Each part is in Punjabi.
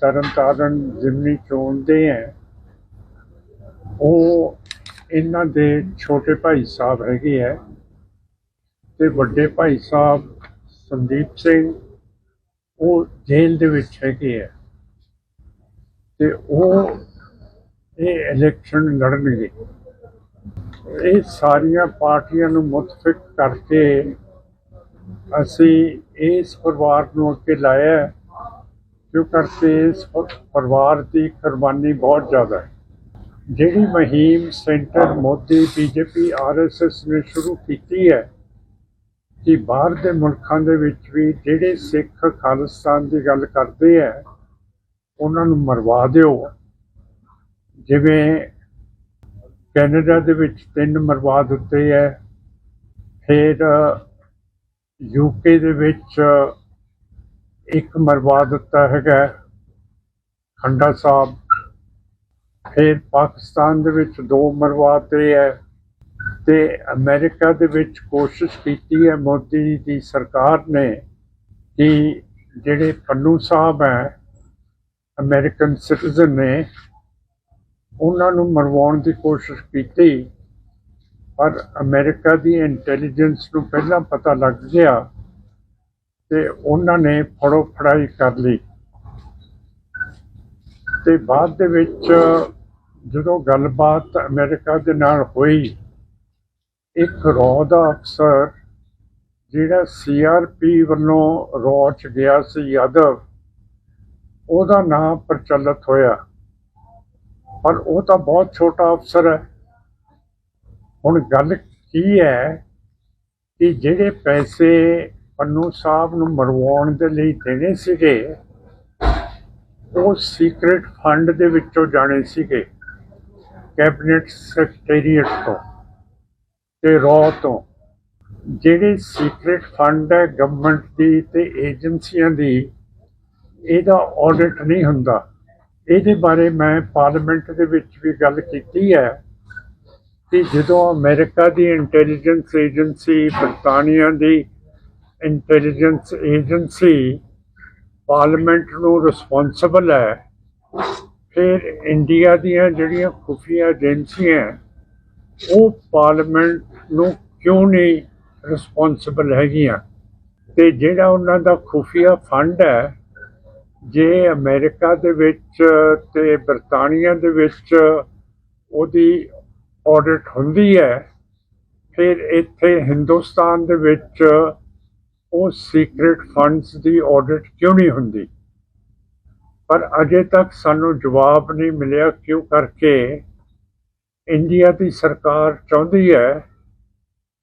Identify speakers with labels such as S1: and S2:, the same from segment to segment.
S1: ਤਰਨਤਾਰਨ ਜ਼ਿਮਨੀ ਚੋਣਦੇ ਹੈ ਉਹ ਇਹਨਾਂ ਦੇ ਛੋਟੇ ਭਾਈ ਸਾਹਿਬ ਹੈਗੇ ਹੈ ਤੇ ਵੱਡੇ ਭਾਈ ਸਾਹਿਬ ਸੰਦੀਪ ਸਿੰਘ, ਉਹ ਜੇਲ੍ਹ ਦੇ ਵਿੱਚ ਹੈਗੇ ਹੈ ਤੇ ਉਹ ਇਹ ਇਲੈਕਸ਼ਨ ਲੜਨਗੇ। ਇਹ ਸਾਰੀਆਂ ਪਾਰਟੀਆਂ ਨੂੰ ਮੁਤਫਿਕ ਕਰਕੇ ਅਸੀਂ ਇਸ ਪਰਿਵਾਰ ਨੂੰ ਅੱਗੇ ਲਾਇਆ। ਕਿਉਂ ਕਰਕੇ ਇਸ ਪਰਿਵਾਰ ਦੀ ਕੁਰਬਾਨੀ ਬਹੁਤ ਜ਼ਿਆਦਾ ਹੈ। ਜਿਹੜੀ ਮੁਹਿੰਮ ਸੈਂਟਰ ਮੋਦੀ, ਬੀਜੇਪੀ ਆਰਐਸਐਸ ਨੇ ਸ਼ੁਰੂ ਕੀਤੀ ਹੈ, ਕਿ ਬਾਹਰ ਦੇ ਮੁਲਕਾਂ ਦੇ ਵਿੱਚ ਵੀ ਜਿਹੜੇ ਸਿੱਖ ਖਾਲਿਸਤਾਨ ਦੀ ਗੱਲ ਕਰਦੇ ਹੈ ਉਹਨਾਂ ਨੂੰ ਮਰਵਾ ਦਿਓ। ਜਿਵੇਂ ਕੈਨੇਡਾ ਦੇ ਵਿੱਚ ਤਿੰਨ ਮਰਵਾ ਦਿੱਤੇ ਹੈ, ਫਿਰ ਯੂਕੇ ਦੇ ਵਿੱਚ ਇੱਕ ਮਰਵਾ ਦਿੱਤਾ ਹੈਗਾ ਖੰਡਾ ਸਾਹਿਬ। ਫਿਰ ਪਾਕਿਸਤਾਨ ਦੇ ਵਿੱਚ ਦੋ ਮਰਵਾਤੇ ਹੈ ਤੇ ਅਮਰੀਕਾ ਦੇ ਵਿੱਚ ਕੋਸ਼ਿਸ਼ ਕੀਤੀ ਹੈ ਮੋਦੀ ਦੀ ਸਰਕਾਰ ਨੇ ਕਿ ਜਿਹੜੇ ਪੰਨੂ ਸਾਹਿਬ ਹੈ, ਅਮਰੀਕਨ ਸਿਟੀਜ਼ਨ ਨੇ, ਉਹਨਾਂ ਨੂੰ ਮਰਵਾਉਣ ਦੀ ਕੋਸ਼ਿਸ਼ ਕੀਤੀ। ਪਰ ਅਮਰੀਕਾ ਦੀ ਇੰਟੈਲੀਜੈਂਸ ਨੂੰ ਪਹਿਲਾਂ ਪਤਾ ਲੱਗ ਗਿਆ ਤੇ ਉਹਨਾਂ ਨੇ ਫੜੋ ਫੜਾਈ ਕਰ ਲਈ। ਤੇ ਬਾਅਦ ਦੇ ਵਿੱਚ ਜਦੋਂ ਗੱਲਬਾਤ ਅਮਰੀਕਾ ਦੇ ਨਾਲ ਹੋਈ, ਇੱਕ ਰੌ ਦਾ ਅਫਸਰ ਜਿਹੜਾ ਸੀਆਰਪੀ ਵੱਲੋਂ ਰੌ ਚ ਗਿਆ ਸੀ ਯਾਦਵ, ਉਹਦਾ ਨਾਮ ਪ੍ਰਚਲਿਤ ਹੋਇਆ। ਪਰ ਉਹ ਤਾਂ ਬਹੁਤ ਛੋਟਾ ਅਫਸਰ ਹੈ। ਹੁਣ ਗੱਲ ਕੀ ਹੈ ਕਿ ਜਿਹੜੇ ਪੈਸੇ ਪੰਨੂ ਸਾਹਿਬ ਨੂੰ ਮਰਵਾਉਣ ਦੇ ਲਈ ਦੇਣੇ ਸੀਗੇ, ਉਹ ਸੀਕ੍ਰੀਟ ਫੰਡ ਦੇ ਵਿੱਚੋਂ ਜਾਣੇ ਸੀਗੇ ਕੈਬਨਿਟ ਸੈਕਟਰੀਏਟ ਤੋਂ ਤੇ ਰੋ ਤੋਂ। ਜਿਹੜੇ ਸੀਕ੍ਰੀਟ ਫੰਡ ਹੈ ਗਵਰਨਮੈਂਟ ਦੀ ਤੇ ਏਜੰਸੀਆਂ ਦੀ, ਇਹਦਾ ਆਡਿਟ ਨਹੀਂ ਹੁੰਦਾ। ਇਹਦੇ ਬਾਰੇ ਮੈਂ ਪਾਰਲੀਮੈਂਟ ਦੇ ਵਿੱਚ ਵੀ ਗੱਲ ਕੀਤੀ ਹੈ ਕਿ ਜਦੋਂ ਅਮਰੀਕਾ ਦੀ ਇੰਟੈਲੀਜੈਂਸ ਏਜੰਸੀ ਬਰਤਾਨੀਆ ਦੀ ਇੰਟੈਲੀਜੈਂਸ ਏਜੰਸੀ ਪਾਰਲੀਮੈਂਟ ਨੂੰ ਰਿਸਪੌਂਸਿਬਲ ਹੈ, ਫਿਰ ਇੰਡੀਆ ਦੀਆਂ ਜਿਹੜੀਆਂ ਖੁਫੀਆ ਏਜੰਸੀਆਂ ਉਹ ਪਾਰਲੀਮੈਂਟ ਨੂੰ ਕਿਉਂ ਨਹੀਂ ਰਿਸਪੌਂਸਿਬਲ ਹੈਗੀਆਂ? ਤੇ ਜਿਹੜਾ ਉਹਨਾਂ ਦਾ ਖੁਫੀਆ ਫੰਡ ਹੈ, ਜੇ ਅਮਰੀਕਾ ਦੇ ਵਿੱਚ ਤੇ ਬਰਤਾਨੀਆ ਦੇ ਵਿੱਚ ਉਹਦੀ ਆਡਿਟ ਹੁੰਦੀ ਹੈ, ਫਿਰ ਇੱਥੇ ਹਿੰਦੁਸਤਾਨ ਦੇ ਵਿੱਚ ਉਹ ਸੀਕ੍ਰੀਟ ਫੰਡਸ ਦੀ ਆਡਿਟ ਕਿਉਂ ਨਹੀਂ ਹੁੰਦੀ? ਪਰ ਅਜੇ ਤੱਕ ਸਾਨੂੰ ਜਵਾਬ ਨਹੀਂ ਮਿਲਿਆ ਕਿਉਂ ਕਰਕੇ ਇੰਡੀਆ ਦੀ ਸਰਕਾਰ ਚਾਹੁੰਦੀ ਹੈ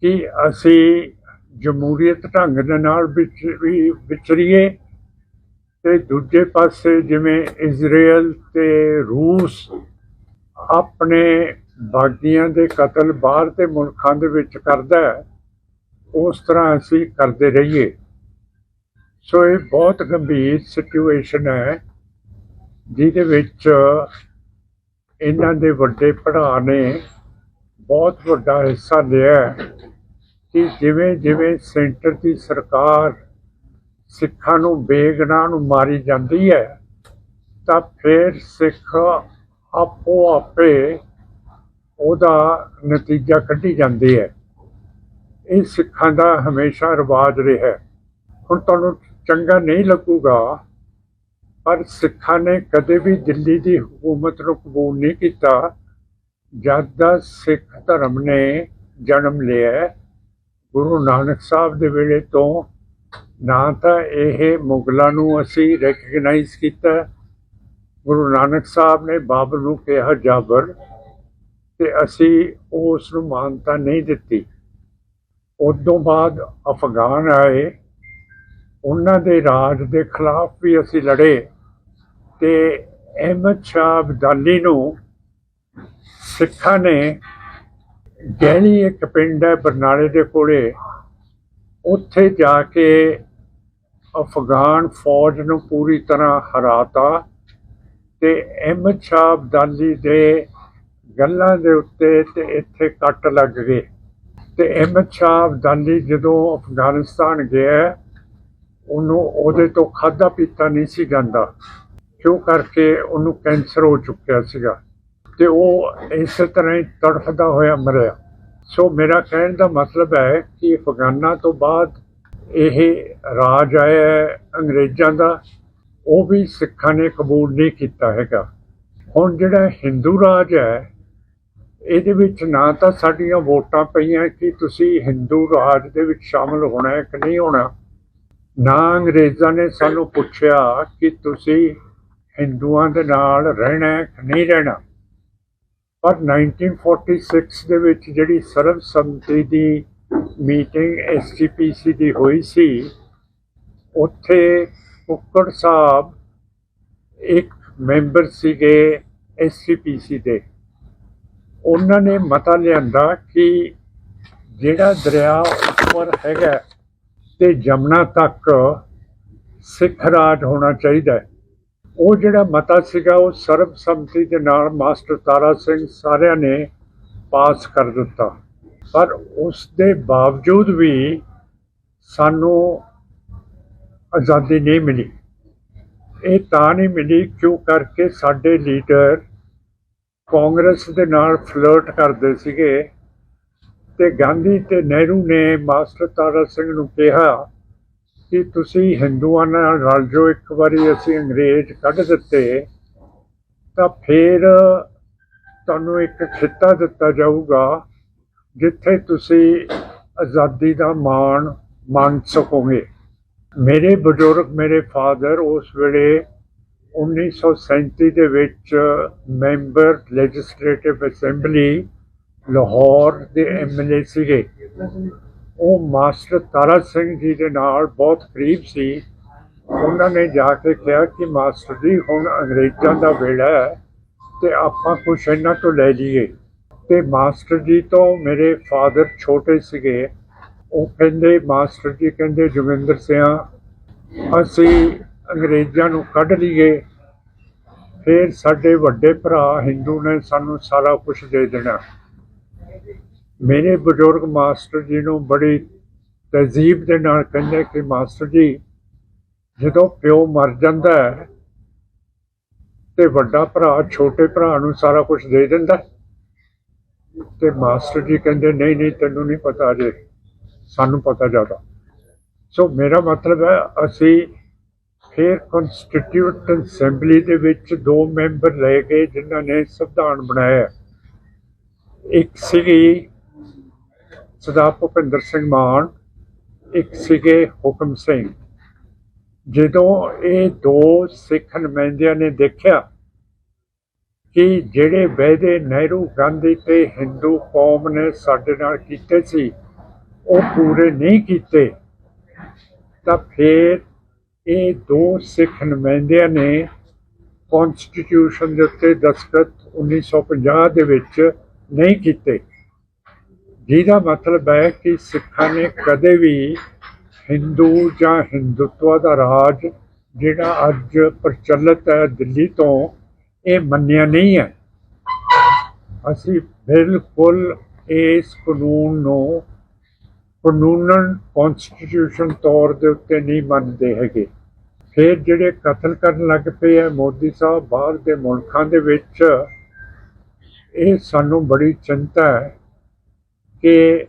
S1: ਕਿ ਅਸੀਂ ਜਮਹੂਰੀਅਤ ਢੰਗ ਦੇ ਨਾਲ ਵਿੱਚ ਵੀ ਵਿਚਰੀਏ ਤੇ ਦੂਜੇ ਪਾਸੇ ਜਿਵੇਂ ਇਜ਼ਰਾਈਲ ਤੇ ਰੂਸ ਆਪਣੇ ਬਾਗੀਆਂ ਦੇ ਕਤਲ ਬਾਹਰ ਦੇ ਮੁਲਕਾਂ ਦੇ ਵਿੱਚ ਕਰਦਾ ਹੈ ਉਸ ਤਰ੍ਹਾਂ ਅਸੀਂ ਕਰਦੇ ਰਹੀਏ। ਸੋ ਇਹ ਬਹੁਤ ਗੰਭੀਰ ਸਿਚੁਏਸ਼ਨ ਹੈ, ਜਿਹਦੇ ਵਿੱਚ ਇਹਨਾਂ ਦੇ ਵੱਡੇ ਭਰਾ ਨੇ ਬਹੁਤ ਵੱਡਾ ਹਿੱਸਾ ਲਿਆ ਕਿ ਜਿਵੇਂ ਜਿਵੇਂ ਸੈਂਟਰ ਦੀ ਸਰਕਾਰ ਸਿੱਖਾਂ ਨੂੰ ਬੇਗਨਾਹ ਨੂੰ ਮਾਰੀ ਜਾਂਦੀ ਹੈ, ਤਾਂ ਫਿਰ ਸਿੱਖ ਆਪੋ ਆਪੇ ਉਹਦਾ ਨਤੀਜਾ ਕੱਢੀ ਜਾਂਦੇ ਹੈ। ਇਹ ਸਿੱਖਾਂ ਦਾ ਹਮੇਸ਼ਾ ਰਿਵਾਜ ਰਿਹਾ। ਹੁਣ ਤੁਹਾਨੂੰ ਚੰਗਾ ਨਹੀਂ ਲੱਗੂਗਾ, ਪਰ ਸਿੱਖਾਂ ਨੇ ਕਦੇ ਵੀ ਦਿੱਲੀ ਦੀ ਹਕੂਮਤ ਨੂੰ ਕਬੂਲ ਨਹੀਂ ਕੀਤਾ, ਜਦ ਦਾ ਸਿੱਖ ਧਰਮ ਨੇ ਜਨਮ ਲਿਆ ਗੁਰੂ ਨਾਨਕ ਸਾਹਿਬ ਦੇ ਵੇਲੇ ਤੋਂ ਨਾ ਤਾਂ ਇਹ ਮੁਗਲਾਂ ਨੂੰ ਅਸੀਂ ਰੈਕਗਨਾਈਜ਼ ਕੀਤਾ। ਗੁਰੂ ਨਾਨਕ ਸਾਹਿਬ ਨੇ ਬਾਬਰ ਨੂੰ ਕਿਹਾ, ਜਾਬਰ, ਤੇ ਅਸੀਂ ਉਸ ਨੂੰ ਮਾਨਤਾ ਨਹੀਂ ਦਿੱਤੀ। ਉਦੋਂ ਬਾਅਦ ਅਫਗਾਨ ਆਏ, ਉਹਨਾਂ ਦੇ ਰਾਜ ਦੇ ਖਿਲਾਫ ਵੀ ਅਸੀਂ ਲੜੇ ਤੇ ਅਹਿਮਦ ਸ਼ਾਹ ਅਬਦਾਲੀ ਨੂੰ ਸਿੱਖਾਂ ਨੇ ਗਹਿਣੀ ਇੱਕ ਪਿੰਡ ਹੈ ਬਰਨਾਲੇ ਦੇ ਕੋਲੇ, ਉੱਥੇ ਜਾ ਕੇ ਅਫਗਾਨ ਫੌਜ ਨੂੰ ਪੂਰੀ ਤਰ੍ਹਾਂ ਹਰਾਤਾ ਤੇ ਅਹਿਮਦ ਸ਼ਾਹ ਅਬਦਾਲੀ ਦੇ ਗੱਲਾਂ ਦੇ ਉੱਤੇ ਤੇ ਇੱਥੇ ਕੱਟ ਲੱਗ ਗਏ। ਤੇ ਅਹਿਮਦ ਸ਼ਾਹ ਅਬਦਾਲੀ ਜਦੋਂ ਅਫਗਾਨਿਸਤਾਨ ਗਿਆ, ਉਹਨੂੰ ਉਹਦੇ ਤੋਂ ਖਾਦਾ ਪੀਤਾ ਨਹੀਂ ਸੀ ਜਾਂਦਾ। ਕਿਉਂ ਕਰਕੇ ਉਹਨੂੰ ਕੈਂਸਰ ਹੋ ਚੁੱਕਿਆ ਸੀਗਾ। ਤੇ ਉਹ ਇਸੇ ਤਰ੍ਹਾਂ ਹੀ ਤੜਫਦਾ ਹੋਇਆ ਮਰਿਆ। ਸੋ ਮੇਰਾ ਕਹਿਣ ਦਾ ਮਤਲਬ ਹੈ ਕਿ ਅਫਗਾਨਾਂ ਤੋਂ ਬਾਅਦ ਇਹ ਰਾਜ ਆਇਆ ਅੰਗਰੇਜ਼ਾਂ ਦਾ। ਉਹ ਵੀ ਸਿੱਖਾਂ ਨੇ ਕਬੂਲ ਨਹੀਂ ਕੀਤਾ ਹੈਗਾ। ਹੁਣ ਜਿਹੜਾ ਹਿੰਦੂ ਰਾਜ ਹੈ ਇਹਦੇ ਵਿੱਚ ਨਾ ਤਾਂ ਸਾਡੀਆਂ ਵੋਟਾਂ ਪਈਆਂ ਕਿ ਤੁਸੀਂ ਹਿੰਦੂ ਰਾਜ ਦੇ ਵਿੱਚ ਸ਼ਾਮਲ ਹੋਣਾ ਹੈ ਕਿ ਨਹੀਂ ਹੋਣਾ। ਨਾ ਅੰਗਰੇਜ਼ਾਂ ਨੇ ਸਾਨੂੰ ਪੁੱਛਿਆ ਕਿ ਤੁਸੀਂ ਹਿੰਦੂਆਂ ਦੇ ਨਾਲ ਰਹਿਣਾ ਹੈ ਕਿ ਨਹੀਂ ਰਹਿਣਾ। ਪਰ 1946 ਦੇ ਵਿੱਚ ਜਿਹੜੀ ਸਰਬਸੰਮਤੀ ਦੀ ਮੀਟਿੰਗ ਐਸਜੀਪੀਸੀ ਦੀ ਹੋਈ ਸੀ, ਉੱਥੇ ਕੁੱਕੜ ਸਾਹਿਬ ਇੱਕ ਮੈਂਬਰ ਸੀਗੇ ਐਸਜੀਪੀਸੀ ਦੇ। ਉਹਨਾਂ ਨੇ ਮਤਾ ਲਿਆਂਦਾ ਕਿ ਜਿਹੜਾ ਦਰਿਆ ਉੱਪਰ ਹੈਗਾ ਤੇ ਜਮਨਾ ਤੱਕ ਸਿੱਖ ਰਾਜ ਹੋਣਾ ਚਾਹੀਦਾ ਉਹ ਜਿਹੜਾ ਮਤਾ ਸੀਗਾ, ਉਹ ਸਰਬਸੰਮਤੀ ਦੇ ਨਾਲ ਮਾਸਟਰ ਤਾਰਾ ਸਿੰਘ ਸਾਰਿਆਂ ਨੇ ਪਾਸ ਕਰ ਦਿੱਤਾ। ਪਰ ਉਸ ਦੇ ਬਾਵਜੂਦ ਵੀ ਸਾਨੂੰ ਆਜ਼ਾਦੀ ਨਹੀਂ ਮਿਲੀ। ਇਹ ਤਾਂ ਨਹੀਂ ਮਿਲੀ ਕਿਉਂ ਕਰਕੇ ਸਾਡੇ ਲੀਡਰ ਕਾਂਗਰਸ ਦੇ ਨਾਲ ਫਲਰਟ ਕਰਦੇ ਸੀਗੇ ਤੇ ਗਾਂਧੀ ਤੇ ਨਹਿਰੂ ਨੇ ਮਾਸਟਰ ਤਾਰਾ ਸਿੰਘ ਨੂੰ ਕਿਹਾ ਕਿ ਤੁਸੀਂ ਹਿੰਦੂਆਂ ਨਾਲ ਰਲ ਜੋ ਇੱਕ ਵਾਰੀ ਅਸੀਂ ਅੰਗਰੇਜ਼ ਕੱਢ ਦਿੱਤੇ, ਤਾਂ ਫਿਰ ਤੁਹਾਨੂੰ ਇੱਕ ਖਿੱਤਾ ਦਿੱਤਾ ਜਾਊਗਾ ਜਿੱਥੇ ਤੁਸੀਂ ਆਜ਼ਾਦੀ ਦਾ ਮਾਣ ਮੰਨ ਸਕੋਗੇ। ਮੇਰੇ ਬਜ਼ੁਰਗ, ਮੇਰੇ ਫਾਦਰ ਉਸ ਵੇਲੇ 1937 ਦੇ ਵਿੱਚ ਮੈਂਬਰ ਲੈਜਿਸਲੇਟਿਵ ਅਸੈਂਬਲੀ ਲਾਹੌਰ ਦੇ ਐਮਐਲਏ ਸੀਗੇ। ਉਹ ਮਾਸਟਰ ਤਾਰਾ ਸਿੰਘ ਜੀ ਦੇ ਨਾਲ ਬਹੁਤ ਕਰੀਬ ਸੀ। ਉਹਨਾਂ ਨੇ ਜਾ ਕੇ ਕਿਹਾ ਕਿ ਮਾਸਟਰ ਜੀ, ਹੁਣ ਅੰਗਰੇਜ਼ਾਂ ਦਾ ਵੇਲਾ ਹੈ ਤੇ ਆਪਾਂ ਕੁਛ ਇਹਨਾਂ ਤੋਂ ਲੈ ਲਈਏ। ਤੇ ਮਾਸਟਰ ਜੀ ਤੋਂ ਮੇਰੇ ਫਾਦਰ ਛੋਟੇ ਸੀਗੇ। ਉਹ ਕਹਿੰਦੇ, ਮਾਸਟਰ ਜੀ ਕਹਿੰਦੇ, ਜੋਗਿੰਦਰ ਸਿੰਘ ਅਸੀਂ ਅੰਗਰੇਜ਼ਾਂ ਨੂੰ ਕੱਢ ਲਈਏ, ਫਿਰ ਸਾਡੇ ਵੱਡੇ ਭਰਾ ਹਿੰਦੂ ਨੇ ਸਾਨੂੰ ਸਾਰਾ ਕੁਝ ਦੇ ਦੇਣਾ ਮੇਰੇ ਬਜ਼ੁਰਗ ਮਾਸਟਰ ਜੀ ਨੂੰ ਬੜੀ ਤਹਿਜ਼ੀਬ ਦੇ ਨਾਲ ਕਹਿੰਦੇ ਕਿ ਮਾਸਟਰ ਜੀ, ਜਦੋਂ ਪਿਓ ਮਰ ਜਾਂਦਾ ਹੈ ਤੇ ਵੱਡਾ ਭਰਾ ਛੋਟੇ ਭਰਾ ਨੂੰ ਸਾਰਾ ਕੁਝ ਦੇ ਦਿੰਦਾ ਹੈ। ਤੇ ਮਾਸਟਰ ਜੀ ਕਹਿੰਦੇ, ਨਹੀਂ ਨਹੀਂ, ਤੈਨੂੰ ਨਹੀਂ ਪਤਾ ਜੇ ਸਾਨੂੰ ਪਤਾ ਜ਼ਿਆਦਾ ਸੋ ਮੇਰਾ ਮਤਲਬ ਹੈ, ਅਸੀਂ ਫਿਰ ਕਨਸਟੀਟਿਊਟ ਅਸੈਂਬਲੀ ਦੇ ਵਿੱਚ ਦੋ ਮੈਂਬਰ ਲਏ ਗਏ ਜਿਨ੍ਹਾਂ ਨੇ ਸੰਵਿਧਾਨ ਬਣਾਇਆ। ਇੱਕ ਸੀਗੀ ਸਰਦਾਰ ਭੁਪਿੰਦਰ ਸਿੰਘ ਮਾਨ, ਇੱਕ ਸੀਗੇ ਹੁਕਮ ਸਿੰਘ। ਜਦੋਂ ਇਹ ਦੋ ਸਿੱਖ ਨੁਮਾਇੰਦਿਆਂ ਨੇ ਦੇਖਿਆ ਕਿ ਜਿਹੜੇ ਵਾਅਦੇ ਨਹਿਰੂ ਗਾਂਧੀ ਤੇ ਹਿੰਦੂ ਕੌਮ ਨੇ ਸਾਡੇ ਨਾਲ ਕੀਤੇ ਸੀ, ਉਹ ਪੂਰੇ ਨਹੀਂ ਕੀਤੇ, ਤਾਂ ਫਿਰ ਇਹ ਦੋ ਸਿੱਖ ਨੁਮਾਇੰਦਿਆਂ ਨੇ ਕਨਸਟੀਟਿਊਸ਼ਨ ਦੇ ਉੱਤੇ ਦਸਤਖਤ 1950 ਦੇ ਵਿੱਚ ਨਹੀਂ ਕੀਤੇ। ਜਿਹਦਾ ਮਤਲਬ ਹੈ ਕਿ ਸਿੱਖਾਂ ਨੇ ਕਦੇ ਵੀ ਹਿੰਦੂ ਜਾਂ ਹਿੰਦੂਤਵ ਦਾ ਰਾਜ ਜਿਹੜਾ ਅੱਜ ਪ੍ਰਚਲਿਤ ਹੈ ਦਿੱਲੀ ਤੋਂ, ਇਹ ਮੰਨਿਆ ਨਹੀਂ ਹੈ। ਅਸੀਂ ਬਿਲਕੁਲ ਇਸ ਕਾਨੂੰਨ ਨੂੰ ਕਾਨੂੰਨਨ ਕਨਸਟੀਟਿਊਸ਼ਨ ਤੌਰ ਦੇ ਉੱਤੇ ਨਹੀਂ ਮੰਨਦੇ ਹੈਗੇ। ਫਿਰ ਜਿਹੜੇ ਕਤਲ ਕਰਨ ਲੱਗ ਪਏ ਆ ਮੋਦੀ ਸਾਹਿਬ, ਬਾਹਰ ਦੇ ਮੁਲਕਾਂ ਦੇ ਵਿੱਚ, ਇਹ ਸਾਨੂੰ ਬੜੀ ਚਿੰਤਾ ਹੈ ਕਿ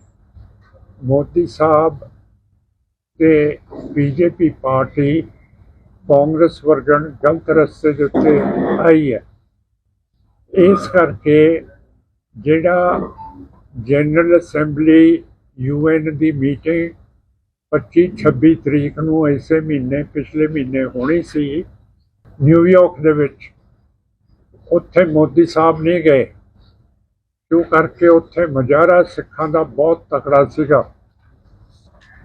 S1: ਮੋਦੀ ਸਾਹਿਬ ਤੇ ਬੀਜੇਪੀ ਪਾਰਟੀ ਕਾਂਗਰਸ ਵਰਗਣ ਗਲਤ ਰਸਤੇ ਦੇ ਉੱਤੇ ਆਈ ਹੈ। ਇਸ ਕਰਕੇ ਜਿਹੜਾ ਜਨਰਲ ਅਸੈਂਬਲੀ ਯੂਐਨ ਦੀ ਮੀਟਿੰਗ 25 26 ਤਰੀਕ ਨੂੰ ਇਸੇ ਮਹੀਨੇ, ਪਿਛਲੇ ਮਹੀਨੇ ਹੋਣੀ ਸੀ ਨਿਊਯਾਰਕ ਦੇ ਵਿੱਚ। ਉੱਥੇ ਮੋਦੀ ਸਾਹਿਬ ਨਹੀਂ ਗਏ। ਕਿਉਂ ਕਰਕੇ ਉੱਥੇ ਮਜਾਰਾ ਸਿੱਖਾਂ ਦਾ ਬਹੁਤ ਤਕੜਾ ਸੀਗਾ।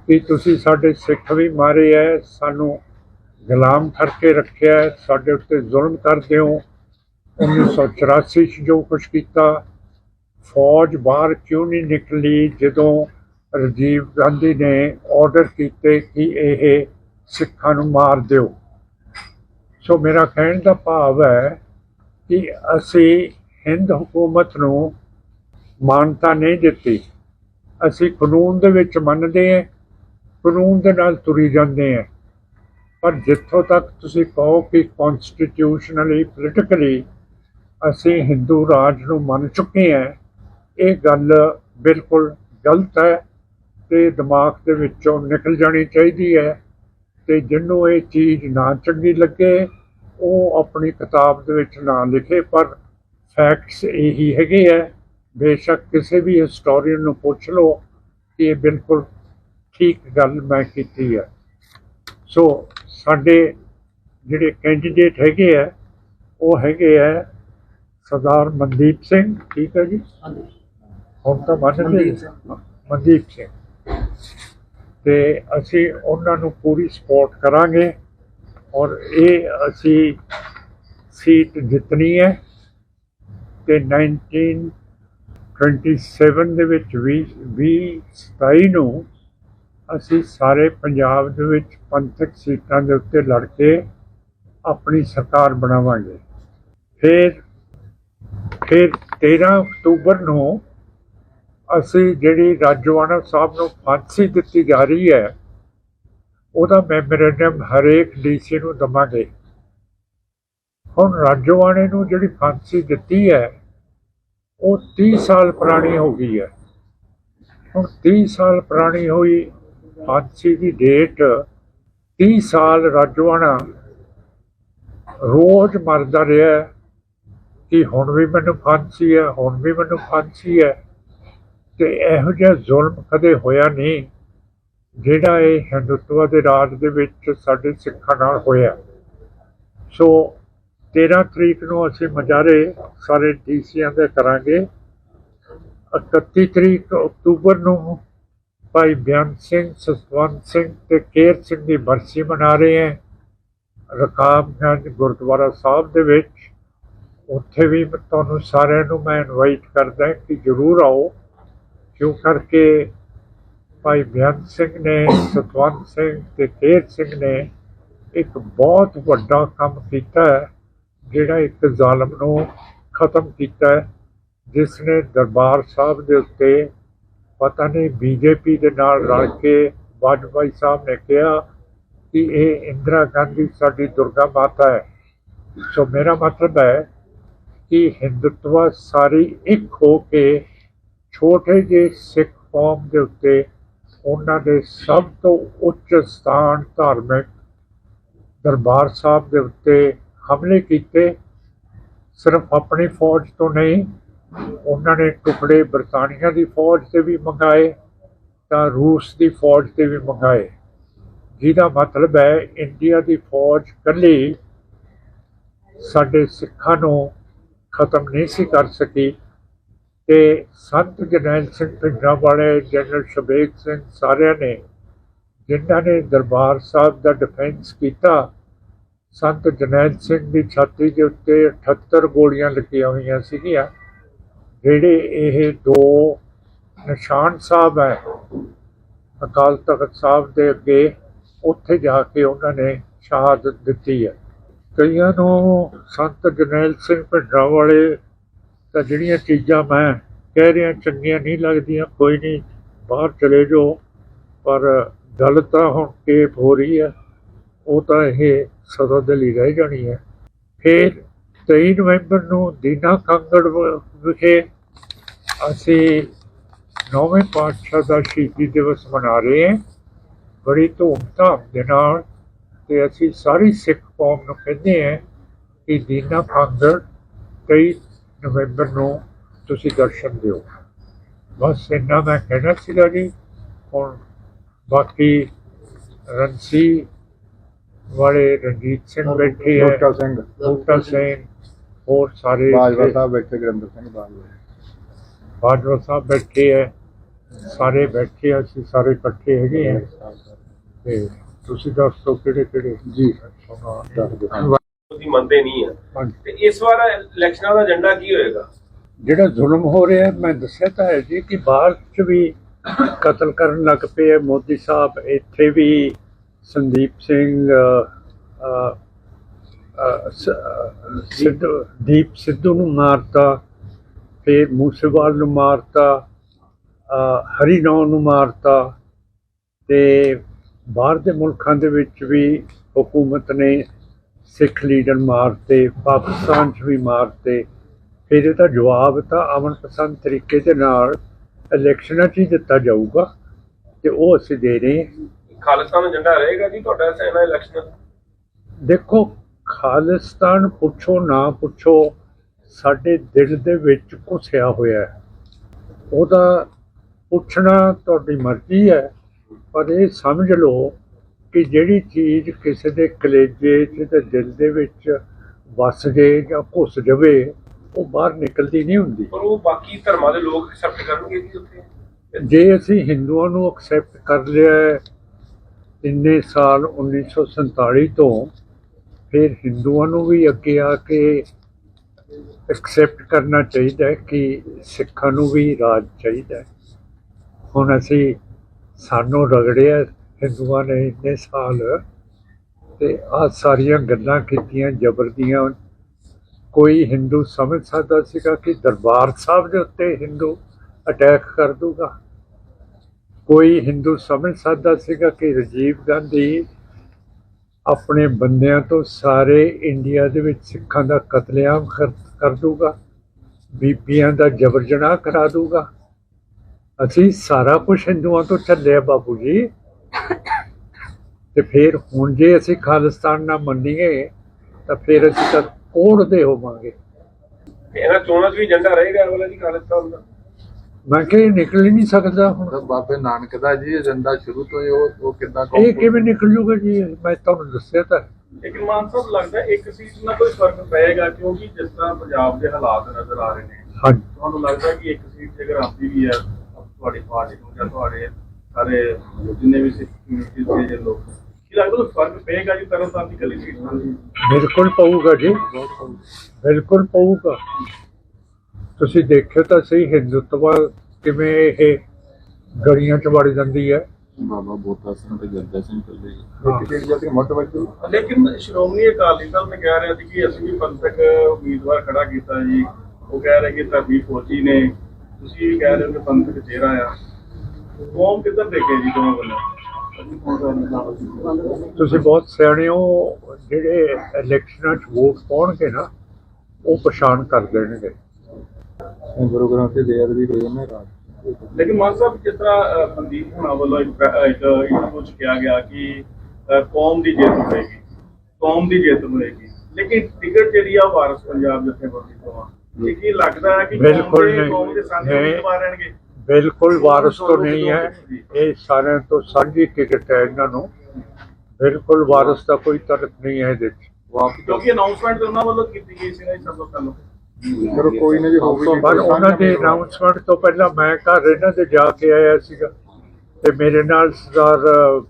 S1: ਕਿ ਤੁਸੀਂ ਸਾਡੇ ਸਿੱਖ ਵੀ ਮਾਰੇ ਐ, ਸਾਨੂੰ ਗੁਲਾਮ ਕਰਕੇ ਰੱਖਿਆ ਸਾਡੇ ਉੱਤੇ ਜ਼ੁਲਮ ਕਰਦੇ ਹੋ। 1984 ਚ ਜੋ ਕੁਝ ਕੀਤਾ, ਫੌਜ ਬਾਹਰ ਕਿਉਂ ਨਹੀਂ ਨਿਕਲੀ, ਜਦੋਂ ਰਾਜੀਵ ਗਾਂਧੀ ਨੇ ਆਰਡਰ ਕੀਤੇ ਕਿ ਇਹ ਸਿੱਖਾਂ ਨੂੰ ਮਾਰ ਦਿਓ। ਸੋ ਮੇਰਾ ਕਹਿਣ ਦਾ ਭਾਵ ਹੈ ਕਿ ਅਸੀਂ ਹਿੰਦ ਹਕੂਮਤ ਨੂੰ ਮਾਨਤਾ ਨਹੀਂ ਦਿੱਤੀ। ਅਸੀਂ ਕਾਨੂੰਨ ਦੇ ਵਿੱਚ ਮੰਨਦੇ ਹਾਂ, ਕਾਨੂੰਨ ਦੇ ਨਾਲ ਤੁਰੀ ਜਾਂਦੇ ਹਾਂ। ਪਰ ਜਿੱਥੋਂ ਤੱਕ ਤੁਸੀਂ ਕਹੋ ਕਿ ਕਨਸਟੀਟਿਊਸ਼ਨਲੀ ਪੋਲੀਟੀਕਲੀ ਅਸੀਂ ਹਿੰਦੂ ਰਾਜ ਨੂੰ ਮੰਨ ਚੁੱਕੇ ਹਾਂ, ਇਹ ਗੱਲ ਬਿਲਕੁਲ ਗਲਤ ਹੈ। ਤੇ ਦਿਮਾਗ ਦੇ ਵਿੱਚੋਂ ਨਿਕਲ ਜਾਣੀ ਚਾਹੀਦੀ ਹੈ ਤੇ ਜਿਹਨੂੰ ਇਹ ਚੀਜ਼ ਨਾ ਚੰਗੀ ਲੱਗੇ ਉਹ ਆਪਣੀ ਕਿਤਾਬ ਦੇ ਵਿੱਚ ਨਾ ਲਿਖੇ ਪਰ ਫੈਕਟਸ ਇਹੀ ਹੈਗੇ ਹੈ। ਬੇਸ਼ੱਕ ਕਿਸੇ ਵੀ ਹਿਸਟੋਰੀਅਨ ਨੂੰ ਪੁੱਛ ਲਓ ਕਿ ਇਹ ਬਿਲਕੁਲ ਠੀਕ ਗੱਲ ਮੈਂ ਕੀਤੀ ਹੈ। ਸੋ ਸਾਡੇ ਜਿਹੜੇ ਕੈਂਡੀਡੇਟ ਹੈਗੇ ਆ ਉਹ ਹੈਗੇ ਆ ਸਰਦਾਰ ਮਨਦੀਪ ਸਿੰਘ ਠੀਕ ਹੈ ਜੀ? ਹੁਣ ਤਾਂ
S2: ਮਨਦੀਪ ਸਿੰਘ।
S1: ਮਨਦੀਪ ਸਿੰਘ। ਤੇ ਅਸੀਂ ਉਹਨਾਂ ਨੂੰ ਪੂਰੀ ਸਪੋਰਟ ਕਰਾਂਗੇ ਔਰ ਇਹ ਅਸੀਂ ਸੀਟ ਜਿੱਤਣੀ ਹੈ ਤੇ 1927 ਦੇ ਵਿੱਚ ਵੀ 27 ਨੂੰ ਅਸੀਂ ਸਾਰੇ ਪੰਜਾਬ ਦੇ ਵਿੱਚ ਪੰਥਕ ਸੀਟਾਂ ਦੇ ਉੱਤੇ ਲੜ ਕੇ ਆਪਣੀ ਸਰਕਾਰ ਬਣਾਵਾਂਗੇ। ਫਿਰ ਫਿਰ 13 ਅਕਤੂਬਰ ਨੂੰ ਅਸੀਂ ਜਿਹੜੀ ਰਾਜਵਾਨਾ ਸਾਹਿਬ ਨੂੰ ਫਾਂਸੀ ਦਿੱਤੀ ਜਾ ਰਹੀ ਹੈ, ਉਹਦਾ ਮੈਮੋਰੈਂਡਮ ਹਰੇਕ ਡੀਸੀ ਨੂੰ ਦਵਾਂਗੇ। ਹੁਣ ਰਾਜਵਾਨੇ ਨੂੰ ਜਿਹੜੀ ਫਾਂਸੀ ਦਿੱਤੀ ਹੈ, ਉਹ 30 ਸਾਲ ਪੁਰਾਣੀ ਹੋ ਗਈ ਹੈ। ਹੁਣ 30 ਸਾਲ ਪੁਰਾਣੀ ਹੋਈ ਫਾਂਸੀ ਦੀ ਡੇਟ 30 ਸਾਲ ਰਾਜਵਾਨਾ ਰੋਜ਼ ਮਰਦਾ ਰਿਹਾ ਕਿ ਹੁਣ ਵੀ ਮੈਨੂੰ ਫਾਂਸੀ ਹੈ, ਹੁਣ ਵੀ ਮੈਨੂੰ ਫਾਂਸੀ ਹੈ। ਤੇ ਇਹੋ ਜਿਹਾ ਜ਼ੁਲਮ ਕਦੇ ਹੋਇਆ ਨਹੀਂ, ਜਿਹੜਾ ਇਹ ਹਿੰਦੂਤਵ ਦੇ ਰਾਜ ਦੇ ਵਿੱਚ ਸਾਡੇ ਸਿੱਖਾਂ ਨਾਲ ਹੋਇਆ। ਸੋ 13 ਤਰੀਕ ਨੂੰ ਅਸੀਂ ਮਜਾਰੇ ਸਾਰੇ ਡੀਸੀਆਂ ਦੇ ਕਰਾਂਗੇ। 31 ਤਰੀਕ ਅਕਤੂਬਰ ਨੂੰ ਭਾਈ ਬਿਆਨ ਸਿੰਘ ਸਸਵੰਤ ਸਿੰਘ ਤੇ ਕੇਰ ਸਿੰਘ ਦੀ ਬਰਸੀ ਮਨਾ ਰਹੇ ਹੈ। ਰਕਾਬਗੰਜ ਗੁਰਦੁਆਰਾ ਸਾਹਿਬ ਦੇ ਵਿੱਚ। ਉੱਥੇ ਵੀ ਤੁਹਾਨੂੰ ਸਾਰਿਆਂ ਨੂੰ ਮੈਂ ਇਨਵਾਈਟ ਕਰਦਾ ਕਿ ਜਰੂਰ ਆਓ। ਕਿਉਂ ਕਰਕੇ ਭਾਈ ਬਿਆਨ ਸਿੰਘ ਨੇ, ਸਤਵੰਤ ਸਿੰਘ ਤੇ ਤੇਜ ਸਿੰਘ ਨੇ ਇੱਕ ਬਹੁਤ ਵੱਡਾ ਕੰਮ ਕੀਤਾ ਜਿਹੜਾ ਇੱਕ ਜ਼ਾਲਮ ਨੂੰ ਖਤਮ ਕੀਤਾ ਜਿਸ ਨੇ ਦਰਬਾਰ ਸਾਹਿਬ ਦੇ ਉੱਤੇ ਪਤਾ ਨਹੀਂ ਬੀਜੇਪੀ ਦੇ ਨਾਲ ਰਲ ਕੇ ਵਾਜਪਾਈ ਸਾਹਿਬ ਨੇ ਕਿਹਾ ਕਿ ਇਹ ਇੰਦਰਾ ਗਾਂਧੀ ਸਾਡੀ ਦੁਰਗਾ ਮਾਤਾ ਹੈ। ਸੋ ਮੇਰਾ ਮਤਲਬ ਹੈ ਕਿ ਹਿੰਦੁਤਵਾ ਸਾਰੀ ਇੱਕ ਹੋ ਕੇ ਛੋਟੇ ਜਿਹੇ ਸਿੱਖ ਕੌਮ ਦੇ ਉੱਤੇ ਉਹਨਾਂ ਦੇ ਸਭ ਤੋਂ ਉੱਚ ਸਥਾਨ ਧਾਰਮਿਕ ਦਰਬਾਰ ਸਾਹਿਬ ਦੇ ਉੱਤੇ ਹਮਲੇ ਕੀਤੇ। ਸਿਰਫ ਆਪਣੀ ਫੌਜ ਤੋਂ ਨਹੀਂ, ਉਹਨਾਂ ਨੇ ਟੁਕੜੇ ਬਰਤਾਨੀਆ ਦੀ ਫੌਜ ਤੇ ਵੀ ਮੰਗਾਏ ਤਾਂ ਰੂਸ ਦੀ ਫੌਜ ਤੇ ਵੀ ਮੰਗਾਏ। ਜਿਹਦਾ ਮਤਲਬ ਹੈ ਇੰਡੀਆ ਦੀ ਫੌਜ ਇਕੱਲੀ ਸਾਡੇ ਸਿੱਖਾਂ ਨੂੰ ਖਤਮ ਨਹੀਂ ਸੀ ਕਰ ਸਕੀ। ਤੇ ਸੰਤ ਜਰਨੈਲ ਸਿੰਘ ਪਿੰਡਾਂ ਵਾਲੇ ਜਨਰਲ ਸ਼ਬੇਗ ਸਿੰਘ ਸਾਰਿਆਂ ਨੇ, ਜਿਨ੍ਹਾਂ ਨੇ ਦਰਬਾਰ ਸਾਹਿਬ ਦਾ ਡਿਫੈਂਸ ਕੀਤਾ, ਸੰਤ ਜਰਨੈਲ ਸਿੰਘ ਦੀ ਛਾਤੀ ਦੇ ਉੱਤੇ 78 ਗੋਲੀਆਂ ਲੱਗੀਆਂ ਹੋਈਆਂ ਸੀਗੀਆਂ, ਜਿਹੜੇ ਇਹ ਦੋ ਨਿਸ਼ਾਨ ਸਾਹਿਬ ਹੈ, ਅਕਾਲ ਤਖਤ ਸਾਹਿਬ ਦੇ ਅੱਗੇ, ਉੱਥੇ ਜਾ ਕੇ ਉਹਨਾਂ ਨੇ ਸ਼ਹਾਦਤ ਦਿੱਤੀ ਹੈ। ਕਈਆਂ ਨੂੰ ਸੰਤ ਜਰਨੈਲ ਸਿੰਘ ਭਿੰਡਰਾਂ ਵਾਲੇ ਤਾਂ ਜਿਹੜੀਆਂ ਚੀਜ਼ਾਂ ਮੈਂ ਕਹਿ ਰਿਹਾ, ਚੰਗੀਆਂ ਨਹੀਂ ਲੱਗਦੀਆਂ, ਕੋਈ ਨਹੀਂ, ਬਾਹਰ ਚਲੇ ਜਾਓ। ਪਰ ਗੱਲ ਤਾਂ ਹੁਣ ਟੇਪ ਹੋ ਰਹੀ ਹੈ, ਉਹ ਤਾਂ ਇਹ ਸਦਾ ਦੇ ਲਈ ਰਹਿ ਜਾਣੀ ਹੈ। ਫਿਰ 23 ਨਵੰਬਰ ਨੂੰ ਦੀਨਾ ਕਾਂਗੜ ਵਿਖੇ ਅਸੀਂ ਨੌਵੇਂ ਪਾਤਸ਼ਾਹ ਦਾ ਸ਼ਹੀਦੀ ਦਿਵਸ ਮਨਾ ਰਹੇ ਹਾਂ। ਬੜੀ ਧੂਮਧਾਮ ਦੇ ਨਾਲ ਤੇ ਅਸੀਂ ਸਾਰੀ ਸਿੱਖ ਕੌਮ ਨੂੰ ਕਹਿੰਦੇ ਹਾਂ ਕਿ ਦੀਨਾ ਕਾਂਗੜ 23 ਨਵੰਬਰ ਨੂੰ ਤੁਸੀਂ ਦਰਸ਼ਨ ਦਿਓ। ਬਸ ਇੰਨਾ ਮੈਂ ਕਹਿਣਾ ਸੀਗਾ ਜੀ। ਹੁਣ ਬਾਕੀ ਰਣਸੀ ਵਾਲੇ ਰਣਜੀਤ ਸਿੰਘ ਬੈਠੇ ਹੈ
S2: ਬੂਟਾ ਸਿੰਘ।
S1: ਬੂਟਾ ਸਿੰਘ ਹੋਰ ਸਾਰੇ
S2: ਬਾਜਵਾ ਸਾਹਿਬ ਬੈਠੇ ਗੁਰਿੰਦਰ ਸਿੰਘ ਬਾਜਵਾ।
S1: ਬਾਜਵਾ ਸਾਹਿਬ ਬੈਠੇ ਹੈ ਸਾਰੇ ਬੈਠੇ ਆ, ਅਸੀਂ ਸਾਰੇ ਇਕੱਠੇ ਹੈਗੇ ਆ। ਤੇ ਤੁਸੀਂ ਦੱਸੋ ਕਿਹੜੇ ਕਿਹੜੇ
S2: ਜੀ।
S1: ਸੁਣਾ
S3: ਤੁਸੀਂ ਮੰਨਦੇ ਨਹੀਂ ਆ। ਤੇ ਇਸ ਵਾਰ ਇਲੈਕਸ਼ਨਾਂ ਦਾ ਏਜੰਡਾ ਕੀ ਹੋਏਗਾ?
S1: ਜਿਹੜਾ ਜ਼ੁਲਮ ਹੋ ਰਿਹਾ ਮੈਂ ਦੱਸਿਆ ਤਾਂ ਹੈ ਜੀ ਕਿ ਬਾਹਰ ਚ ਵੀ ਕਤਲ ਕਰਨ ਲੱਗ ਪਏ ਹੈ ਮੋਦੀ ਸਾਹਿਬ ਇੱਥੇ ਵੀ ਸੰਦੀਪ ਸਿੰਘ ਸਿੱਧੂ ਦੀਪ ਸਿੱਧੂ ਨੂੰ ਮਾਰਤਾ ਫਿਰ ਮੂਸੇਵਾਲ ਨੂੰ ਮਾਰਤਾ ਅ, ਹਰੀ ਰਾਓ ਨੂੰ ਮਾਰਤਾ ਤੇ ਬਾਹਰ ਦੇ ਮੁਲਕਾਂ ਦੇ ਵਿੱਚ ਵੀ ਹਕੂਮਤ ਨੇ ਸਿੱਖ ਲੀਡਰ ਮਾਰਤੇ ਪਾਕਿਸਤਾਨ 'ਚ ਵੀ ਮਾਰਤੇ। ਫਿਰ ਇਹਦਾ ਜਵਾਬ ਤਾਂ ਅਮਨ ਪਸੰਦ ਤਰੀਕੇ ਦੇ ਨਾਲ ਇਲੈਕਸ਼ਨਾਂ 'ਚ ਹੀ ਦਿੱਤਾ ਜਾਊਗਾ ਤੇ ਉਹ ਅਸੀਂ ਦੇ ਰਹੇ ਹਾਂ।
S3: ਖਾਲਿਸਤਾਨ ਏਜੰਡਾ ਰਹੇਗਾ ਜੀ ਤੁਹਾਡਾ ਸੈਨਾ ਇਲੈਕਸ਼ਨ?
S1: ਦੇਖੋ ਖਾਲਿਸਤਾਨ ਪੁੱਛੋ ਨਾ ਪੁੱਛੋ ਸਾਡੇ ਦਿਲ ਦੇ ਵਿੱਚ ਘੁਸਿਆ ਹੋਇਆ ਹੈ। ਉਹਦਾ ਪੁੱਛਣਾ ਤੁਹਾਡੀ ਮਰਜ਼ੀ ਹੈ ਪਰ ਇਹ ਸਮਝ ਲਓ ਕਿ ਜਿਹੜੀ ਚੀਜ਼ ਕਿਸੇ ਦੇ ਕਲੇਜੇ 'ਚ ਤੇ ਦਿਲ ਦੇ ਵਿੱਚ ਵਸ ਜੇ ਜਾਂ ਘੁਸ ਜਾਵੇ ਉਹ ਬਾਹਰ ਨਿਕਲਦੀ ਨਹੀਂ ਹੁੰਦੀ।
S3: ਪਰ ਉਹ ਬਾਕੀ ਧਰਮਾਂ ਦੇ ਲੋਕ ਐਕਸੈਪਟ ਕਰਨਗੇ ਜੀ ਉੱਥੇ।
S1: ਜੇ ਅਸੀਂ ਹਿੰਦੂਆਂ ਨੂੰ ਐਕਸੈਪਟ ਕਰ ਲਿਆ ਇੰਨੇ ਸਾਲ 1947 ਤੋਂ ਫਿਰ ਹਿੰਦੂਆਂ ਨੂੰ ਵੀ ਅੱਗੇ ਆ ਕੇ ਐਕਸੈਪਟ ਕਰਨਾ ਚਾਹੀਦਾ ਹੈ ਕਿ ਸਿੱਖਾਂ ਨੂੰ ਵੀ ਰਾਜ ਚਾਹੀਦਾ ਹੈ। ਹੁਣ ਅਸੀਂ ਸਾਨੂੰ ਰਗੜਿਆ ਹਿੰਦੂਆਂ ਨੇ ਇੰਨੇ ਸਾਲ ਤੇ ਆ ਸਾਰੀਆਂ ਗੱਲਾਂ ਕੀਤੀਆਂ, ਜ਼ਬਰ ਦੀਆਂ। ਕੋਈ ਹਿੰਦੂ ਸਮਝ ਸਕਦਾ ਸੀਗਾ ਕਿ ਦਰਬਾਰ ਸਾਹਿਬ ਦੇ ਉੱਤੇ ਹਿੰਦੂ ਅਟੈਕ ਕਰ ਦੂਗਾ। ਕੋਈ ਹਿੰਦੂ ਸਮਝ ਸਕਦਾ ਸੀਗਾ ਕਿ ਰਾਜੀਵ ਗਾਂਧੀ ਆਪਣੇ ਬੰਦਿਆਂ ਤੋਂ ਸਾਰੇ ਇੰਡੀਆ ਦੇ ਵਿੱਚ ਸਿੱਖਾਂ ਦਾ ਕਤਲੇਆਮ ਕਰ ਕਰ ਦੂਗਾ। ਬੀਬੀਆਂ ਦਾ ਜਬਰ ਜਨਾਹ ਕਰਾ ਦੂਗਾ। ਅਸੀਂ ਸਾਰਾ ਕੁਝ ਹਿੰਦੂਆਂ ਤੋਂ ਚੱਲਿਆ ਬਾਪੂ ਜੀ। ਤੇ ਫਿਰ ਹੁਣ ਜੇ ਅਸੀਂ ਖਾਲਿਸਤਾਨ ਨਾ ਮੰਨੀਏ ਤਾਂ ਫਿਰ ਅਸੀਂ ਤਾਂ ਕੋੜ ਦੇ ਹੋਵਾਂਗੇ।
S3: ਇਹਨਾਂ ਚੋਣਾਂ 'ਚ ਵੀ ਏਜੰਡਾ ਰਹੇਗਾ ਵਾਲਾ ਜੀ ਖਾਲਿਸਤਾਨ ਦਾ।
S1: ਮੈਂ ਇਹ ਨਿਕਲ ਹੀ ਨਹੀਂ ਸਕਦਾ ਹੁਣ।
S2: ਬਾਬੇ ਨਾਨਕ ਦਾ ਜੀ ਏਜੰਡਾ ਸ਼ੁਰੂ ਤੋਂ ਹੀ ਉਹ ਉਹ ਕਿੱਦਾਂ
S1: ਇਹ ਕਿਵੇਂ ਨਿਕਲ ਜੂਗਾ ਜੀ? ਮੈਂ ਤੁਹਾਨੂੰ ਦੱਸਿਆ ਤਾਂ
S4: ਲੇਕਿਨ ਮਾਨ ਸਾਹਿਬ ਲੱਗਦਾ ਇੱਕ ਸੀਟ ਨਾਲ ਕੋਈ ਫ਼ਰਕ ਪਏਗਾ ਕਿਉਂਕਿ ਜਿਸ ਤਰ੍ਹਾਂ ਪੰਜਾਬ ਦੇ ਹਾਲਾਤ ਨਜ਼ਰ ਆ ਰਹੇ ਨੇ
S1: ਹਾਂਜੀ।
S4: ਤੁਹਾਨੂੰ ਲੱਗਦਾ ਕਿ ਇੱਕ ਸੀਟ ਜੇਕਰ ਆਉਂਦੀ ਵੀ ਹੈ ਤੁਹਾਡੀ ਪਾਰਟੀ ਨੂੰ ਜਾਂ ਤੁਹਾਡੇ ਸਾਰੇ ਜਿੰਨੇ ਵੀ ਸਿੱਖ ਕਮਿਊਨਿਟੀ ਦੇ ਜੇ ਲੋਕ। ਕੀ ਲੱਗਦਾ ਕੋਈ ਫ਼ਰਕ ਪਏਗਾ ਜੀ ਤਰਨਤਾਰਨ ਦੀ ਕੱਲੀ ਸੀਟ ਨਾਲ
S1: ਬਿਲਕੁਲ ਪਊਗਾ ਜੀ। ਬਿਲਕੁਲ ਪਊਗਾ। ਤੁਸੀਂ ਦੇਖਿਓ ਤਾਂ ਸਹੀ ਹਿੰਦੁੱਤਵਾ ਕਿਵੇਂ ਇਹ ਗਲੀਆਂ ਚ ਵੜ ਜਾਂਦੀ ਹੈ।
S2: ਬਾਬਾ ਬੋਤਾ ਸਿੰਘ ਤੇ ਸਿੰਘ ਜਦ ਮੱਧ ਵਜੂ।
S4: ਲੇਕਿਨ ਸ਼੍ਰੋਮਣੀ ਅਕਾਲੀ ਦਲ ਨੇ ਕਹਿ ਰਿਹਾ ਸੀ ਕਿ ਅਸੀਂ ਵੀ ਪੰਥਕ ਉਮੀਦਵਾਰ ਖੜਾ ਕੀਤਾ ਜੀ। ਉਹ ਕਹਿ ਰਹੇ ਕਿ ਧਰਮੀ ਫੌਜੀ ਨੇ। ਤੁਸੀਂ ਵੀ ਕਹਿ ਰਹੇ ਹੋ ਕਿ ਪੰਥਕ ਚਿਹਰਾ ਆ। ਕੌਮ ਕਿੱਧਰ ਦੇਖੇ ਜੀ ਦੋਵਾਂ ਵੱਲੋਂ?
S1: ਤੁਸੀਂ ਬਹੁਤ ਸਿਆਣੇ ਹੋ ਜਿਹੜੇ ਇਲੈਕਸ਼ਨਾਂ 'ਚ ਵੋਟ ਪਾਉਣਗੇ ਨਾ ਉਹ ਪਛਾਣ ਕਰ ਦੇਣਗੇ।
S2: ਗੁਰੂ ਗ੍ਰੰਥ ਸਾਹਿਬ ਦੇ ਅਦਬੀ ਹੋਏ ਨੇ
S4: ਲੇਕਿਨ ਮਾਨ ਸਾਹਿਬ ਜਿਸ ਤਰ੍ਹਾਂ ਮਨਦੀਪ ਹੁਣਾਂ ਵੱਲੋਂ ਇੱਕ ਇੰਟਰਵਿਊ ਚ ਕਿਹਾ ਗਿਆ ਕਿ ਕੌਮ ਦੀ ਜਿੱਤ ਹੋਏਗੀ ਕੌਮ ਦੀ ਜਿੱਤ ਹੋਏਗੀ। ਲੇਕਿਨ ਟਿਕਟ ਜਿਹੜੀ ਆ ਵਾਰਸ ਪੰਜਾਬ ਜਥੇਬੰਦੀ ਤੋਂ ਆ। ਇਹ ਕੀ ਲੱਗਦਾ ਹੈ ਕਿ ਕੌਮ
S1: ਬਿਲਕੁਲ
S4: ਦੇ। ਕੌਮ ਦੇ
S1: ਨਹੀਂ।
S4: ਉਮੀਦਵਾਰ ਰਹਿਣਗੇ
S1: ਬਿਲਕੁਲ ਵਾਰਸ ਤੋਂ ਨਹੀਂ ਹੈ। ਇਹ ਸਾਰਿਆਂ ਤੋਂ ਸਾਂਝੀ ਟਿਕਟ ਹੈ ਇਹਨਾਂ ਨੂੰ। ਬਿਲਕੁਲ ਵਾਰਸ ਦਾ ਕੋਈ ਤਰਕ ਨਹੀਂ ਹੈ ਇਹਦੇ
S4: ਕਿਉਂਕਿ ਅਨਾਉਂਸਮੈਂਟ ਤਾਂ ਉਹਨਾਂ ਵੱਲੋਂ ਕੀਤੀ ਗਈ ਸੀ ਨਾ ਸਭ ਤੋਂ ਪਹਿਲਾਂ।
S2: ਚਲੋ ਕੋਈ ਨਹੀਂ ਜੀ ਹੋਊਗੀ
S1: ਪਰ ਉਹਨਾਂ ਦੇ ਅਨਾਉਂਸਮੈਂਟ ਤੋਂ ਪਹਿਲਾਂ ਮੈਂ ਘਰ ਇਹਨਾਂ ਦੇ ਜਾ ਕੇ ਆਇਆ ਸੀਗਾ ਤੇ ਮੇਰੇ ਨਾਲ ਸਰਦਾਰ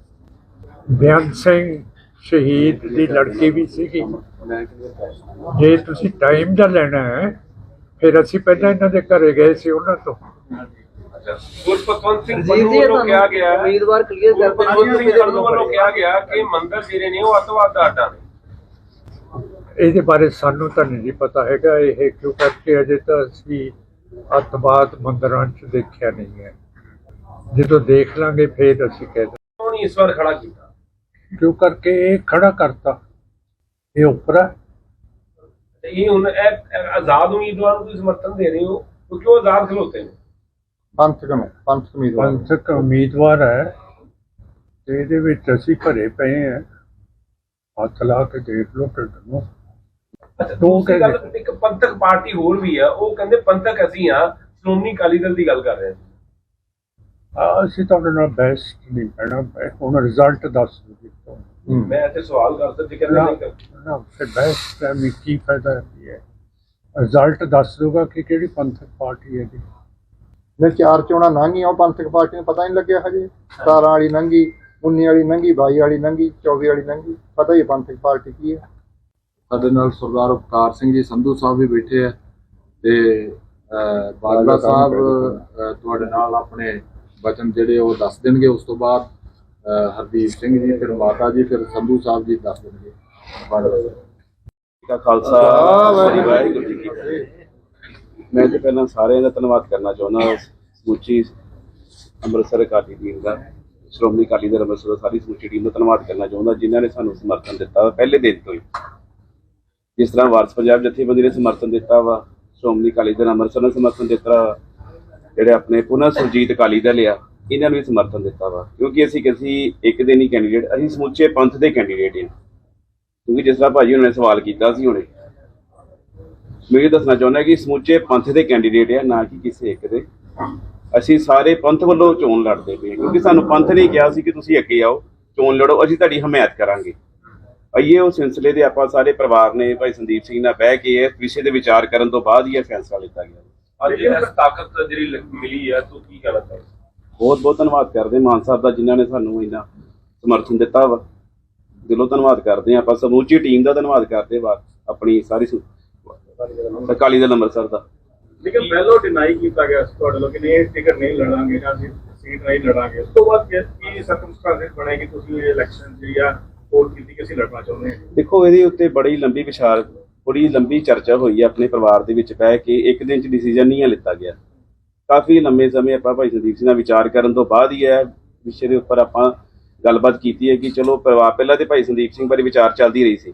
S1: ਬੇਅੰਤ ਸਿੰਘ ਸ਼ਹੀਦ ਦੀ ਲੜਕੀ ਵੀ ਸੀਗੀ। ਜੇ ਤੁਸੀਂ ਟਾਈਮ ਦਾ ਲੈਣਾ ਹੈ ਫਿਰ ਅਸੀਂ ਪਹਿਲਾਂ ਇਹਨਾਂ ਦੇ ਘਰੇ ਗਏ ਸੀ ਉਹਨਾਂ ਤੋਂ।
S3: ਗੁਰਪਤਵੰਤ ਸਿੰਘ
S5: ਜੀ ਜੀ
S3: ਵੱਲੋਂ ਕਿਹਾ ਗਿਆ ਹੈ
S5: ਉਮੀਦਵਾਰ ਕਲੀਅਰ ਕਰਦੇ
S3: ਗੁਰਪਤਵੰਤ ਸਿੰਘ ਪੰਨੂ ਵੱਲੋਂ ਕਿਹਾ ਗਿਆ ਕਿ ਮੰਦਰ ਜਿਹੜੇ ਨੇ ਉਹ ਅੱਤਵਾਦ ਦਾ ਅੱਡਾ ਨੇ।
S1: ਇਹਦੇ ਬਾਰੇ ਸਾਨੂੰ ਤਾਂ ਨਹੀਂ ਜੀ ਪਤਾ ਹੈਗਾ ਇਹ ਕਿਉਂ ਕਰਕੇ ਅਜੇ ਤਾਂ ਅਸੀਂ ਅੱਤਵਾਦ ਮੰਦਰਾਂ 'ਚ ਦੇਖਿਆ ਨਹੀਂ ਹੈ। ਜਦੋਂ ਦੇਖ ਲਾਂਗੇ ਫਿਰ ਅਸੀਂ ਕਹਿ ਦਾਂਗੇ।
S3: ਇਸ ਵਾਰ ਖੜਾ ਕੀਤਾ?
S1: ਕਿਉਂ ਕਰਕੇ ਇਹ ਖੜਾ ਕਰਤਾ? ਇਹ ਉਪਰਾ
S3: ਤੇ ਇਹ ਹੁਣ ਇਹ ਇਹ ਆਜ਼ਾਦ ਉਮੀਦਵਾਰ ਨੂੰ ਤੁਸੀਂ ਸਮਰਥਨ ਦੇ ਰਹੇ ਹੋ ਕਿਉਂਕਿ ਉਹ ਆਜ਼ਾਦ ਖਲੋਤੇ ਨੇ?
S2: ਪੰਥਕ ਨੂੰ ਪੰਥਕ ਉਮੀਦਵਾਰ।
S1: ਪੰਥਕ ਉਮੀਦਵਾਰ ਹੈ ਤੇ ਇਹਦੇ ਵਿੱਚ ਅਸੀਂ ਭਰੇ ਪਏ ਹਾਂ। ਹੱਥ ਲਾ ਕੇ ਦੇਖ ਲਓ ਢਿੱਡ ਨੂੰ
S3: ਗੱਲ
S1: ਕਹਿੰਦੇ।
S3: ਇੱਕ ਪੰਥਕ ਪਾਰਟੀ ਹੋਰ ਵੀ ਆ ਉਹ ਕਹਿੰਦੇ ਪੰਥਕ ਅਸੀਂ ਆ ਸ਼੍ਰੋਮਣੀ ਅਕਾਲੀ ਦਲ ਦੀ ਗੱਲ ਕਰ ਰਹੇ
S1: ਆ ਅਸੀਂ ਤੁਹਾਡੇ ਨਾਲ ਬੈਸਟ ਨਹੀਂ ਕਹਿਣਾ ਹੁਣ ਰਿਜ਼ਲਟ ਦੱਸ ਦਿਓ
S2: ਹੂੰ।
S3: ਮੈਂ ਇੱਥੇ ਸਵਾਲ ਕਰਦਾ ਜੀ ਕਹਿੰਦੇ
S1: ਨਾ
S3: ਨਹੀਂ
S1: ਨਾ ਫਿਰ ਬੈਸਟ ਹੈ ਕੀ ਫਾਇਦਾ ਹੈ? ਰਿਜ਼ਲਟ ਦੱਸ ਦੂਗਾ ਕਿ ਕਿਹੜੀ ਪੰਥਕ ਪਾਰਟੀ ਹੈ ਜੀ
S2: ਨੇ ਚਾਰ ਚੋਣਾਂ ਲੰਘੀਆਂ ਉਹ ਪੰਥਕ ਪਾਰਟੀ ਨੂੰ ਪਤਾ ਨਹੀਂ ਲੱਗਿਆ ਹਜੇ। 17 ਵਾਲੀ ਲੰਘੀ 19 ਵਾਲੀ ਲੰਘੀ 22 ਵਾਲੀ ਲੰਘੀ 24 ਵਾਲੀ ਲੰਘੀ। ਪਤਾ ਹੀ ਪੰਥਕ ਪਾਰਟੀ ਕੀ ਹੈ। ਸਾਡੇ ਨਾਲ ਸਰਦਾਰ ਉਪਕਾਰ ਸਿੰਘ ਜੀ ਸੰਧੂ ਸਾਹਿਬ ਵੀ ਬੈਠੇ ਆ ਤੇ ਬਾਜਵਾ ਸਾਹਿਬ ਤੁਹਾਡੇ ਨਾਲ ਆਪਣੇ ਵਚਨ ਜਿਹੜੇ ਉਹ ਦੱਸ ਦੇਣਗੇ। ਉਸ ਤੋਂ ਬਾਅਦ ਹਰਦੀਪ ਸਿੰਘ ਜੀ ਫਿਰ ਮਾਤਾ ਜੀ ਫਿਰ ਸੰਧੂ ਸਾਹਿਬ ਜੀ ਦੱਸ ਦੇਣਗੇ। ਬਾਜਵਾ ਸਾਹਿਬ
S6: ਦਾ ਖਾਲਸਾ ਵਾਹਿਗੁਰੂ ਜੀ ਕੀ ਫਤਿਹ। ਮੈਂ ਤੇ ਪਹਿਲਾਂ ਸਾਰਿਆਂ ਦਾ ਧੰਨਵਾਦ ਕਰਨਾ ਚਾਹੁੰਦਾ ਸਮੁੱਚੀ ਅੰਮ੍ਰਿਤਸਰ ਅਕਾਲੀ ਟੀਮ ਦਾ, ਸ਼੍ਰੋਮਣੀ ਅਕਾਲੀ ਦਲ ਅੰਮ੍ਰਿਤਸਰ ਦਾ ਸਾਰੀ ਸਮੁੱਚੀ ਟੀਮ ਦਾ ਧੰਨਵਾਦ ਕਰਨਾ ਚਾਹੁੰਦਾ, ਜਿਨ੍ਹਾਂ ਨੇ ਸਾਨੂੰ ਸਮਰਥਨ ਦਿੱਤਾ ਵਾ, ਪਹਿਲੇ ਦਿਨ ਤੋਂ ਹੀ। ਜਿਸ ਤਰ੍ਹਾਂ ਵਾਰਸ ਪੰਜਾਬ ਜਥੇਬੰਦੀ ਨੇ ਸਮਰਥਨ ਦਿੱਤਾ ਵਾ, ਸ਼੍ਰੋਮਣੀ ਅਕਾਲੀ ਦਲ ਅੰਮ੍ਰਿਤਸਰ ਨੇ ਸਮਰਥਨ ਦਿੱਤਾ ਵਾ, ਜਿਹੜੇ ਆਪਣੇ ਪੁਨਰ ਸੁਰਜੀਤ ਅਕਾਲੀ ਦਲ ਆ, ਇਹਨਾਂ ਨੂੰ ਵੀ ਸਮਰਥਨ ਦਿੱਤਾ ਵਾ। ਕਿਉਂਕਿ ਅਸੀਂ ਕਿਸੇ ਇੱਕ ਦੇ ਨਹੀਂ ਕੈਂਡੀਡੇਟ ਅਸੀਂ ਸਮੁੱਚੇ ਪੰਥ ਦੇ ਕੈਂਡੀਡੇਟ ਹਾਂ। ਕਿਉਂਕਿ ਜਿਸ ਤਰ੍ਹਾਂ ਭਾਜੀ ਉਹਨਾਂ ਨੇ ਸਵਾਲ ਕੀਤਾ ਸੀ ਹੁਣੇ ਮੈਂ ਇਹ ਦੱਸਣਾ ਚਾਹੁੰਦਾ ਕਿ ਸਮੁੱਚੇ ਪੰਥ ਦੇ ਕੈਂਡੀਡੇਟ ਆ ਨਾ ਕਿ ਕਿਸੇ ਇੱਕ ਦੇ। ਅਸੀਂ ਸਾਰੇ ਪੰਥ ਵੱਲੋਂ ਚੋਣ ਲੜਦੇ ਪਏ ਕਿਉਂਕਿ ਸਾਨੂੰ ਪੰਥ ਨੇ ਕਿਹਾ ਸੀ ਕਿ ਤੁਸੀਂ ਅੱਗੇ ਆਓ ਚੋਣ ਲੜੋ ਅਸੀਂ ਤੁਹਾਡੀ ਹਮਾਇਤ ਕਰਾਂਗੇ। ਆਈਏ ਉਸ ਸਿਲਸਿਲੇ ਦੇ ਆਪਾਂ ਸਾਰੇ ਪਰਿਵਾਰ ਨੇ ਭਾਈ ਸੰਦੀਪ ਸਿੰਘ ਨਾਲ ਬਹਿ ਕੇ ਇਸ ਵਿਸ਼ੇ ਦੇ ਵਿਚਾਰ ਕਰਨ ਤੋਂ ਬਾਅਦ ਹੀ ਇਹ ਫੈਸਲਾ ਲਿੱਤਾ ਗਿਆ।
S3: ਅੱਜ ਤਾਕਤ ਜਿਹੜੀ ਮਿਲੀ ਹੈ ਤੂੰ ਕੀ ਕਹਿਣਾ ਚਾਹੁੰਦਾ
S6: ਬਹੁਤ ਬਹੁਤ ਧੰਨਵਾਦ ਕਰਦੇ ਮਾਨ ਸਾਹਿਬ ਦਾ ਜਿਨ੍ਹਾਂ ਨੇ ਸਾਨੂੰ ਇੰਨਾ ਸਮਰਥਨ ਦਿੱਤਾ ਵਾ। ਦਿਲੋਂ ਧੰਨਵਾਦ ਕਰਦੇ ਹਾਂ ਆਪਾਂ ਸਮੂਚੀ ਟੀਮ ਦਾ ਧੰਨਵਾਦ ਕਰਦੇ ਵਾ ਆਪਣੀ ਸਾਰੀ ਅਕਾਲੀ ਦਲ ਅੰਮ੍ਰਿਤਸਰ ਦਾ।
S4: ਲੇਕਿਨ ਪਹਿਲਾਂ ਡਿਨਾਈ ਕੀਤਾ ਗਿਆ ਸੀ ਤੁਹਾਡੇ ਲੋਕ ਨੇ ਟਿਕਟ ਨਹੀਂ ਲੜਾਂਗੇ ਜਾਂ ਅਸੀਂ ਸੀਟ ਨਹੀਂ ਲੜਾਂਗੇ। ਉਸ ਤੋਂ ਬਾਅਦ ਕੀ- ਕੀ ਸਰਕਮਸਟੈਂਸਸ ਬਣੇ ਕਿ ਤੁਸੀਂ ਇਹ ਇਲੈਕਸ਼ਨ ਜਿਹੜੀ ਆ ਵੋਟ ਕੀਤੀ ਕਿ ਅਸੀਂ ਲੜਨਾ ਚਾਹੁੰਦੇ ਹਾਂ?
S6: ਦੇਖੋ ਇਹਦੇ ਉੱਤੇ ਬੜੀ ਲੰਬੀ ਵਿਚਾਰ ਬੜੀ ਲੰਬੀ ਚਰਚਾ ਹੋਈ ਹੈ ਆਪਣੇ ਪਰਿਵਾਰ ਦੇ ਵਿੱਚ ਬਹਿ ਕੇ। ਇੱਕ ਦਿਨ ਚ ਡਿਸੀਜਨ ਨਹੀਂ ਹੈ ਲਿੱਤਾ ਗਿਆ। ਕਾਫੀ ਲੰਮੇ ਸਮੇਂ ਆਪਾਂ ਭਾਈ ਸੰਦੀਪ ਸਿੰਘ ਨਾਲ ਵਿਚਾਰ ਕਰਨ ਤੋਂ ਬਾਅਦ ਹੀ ਇਹ ਵਿਸ਼ੇ ਦੇ ਉੱਪਰ ਆਪਾਂ ਗੱਲਬਾਤ ਕੀਤੀ ਹੈ ਕਿ ਚਲੋ ਪਰਿਵਾਰ ਪਹਿਲਾਂ ਤੇ ਭਾਈ ਸੰਦੀਪ ਸਿੰਘ ਬਾਰੇ ਵਿਚਾਰ ਚੱਲਦੀ ਰਹੀ ਸੀ।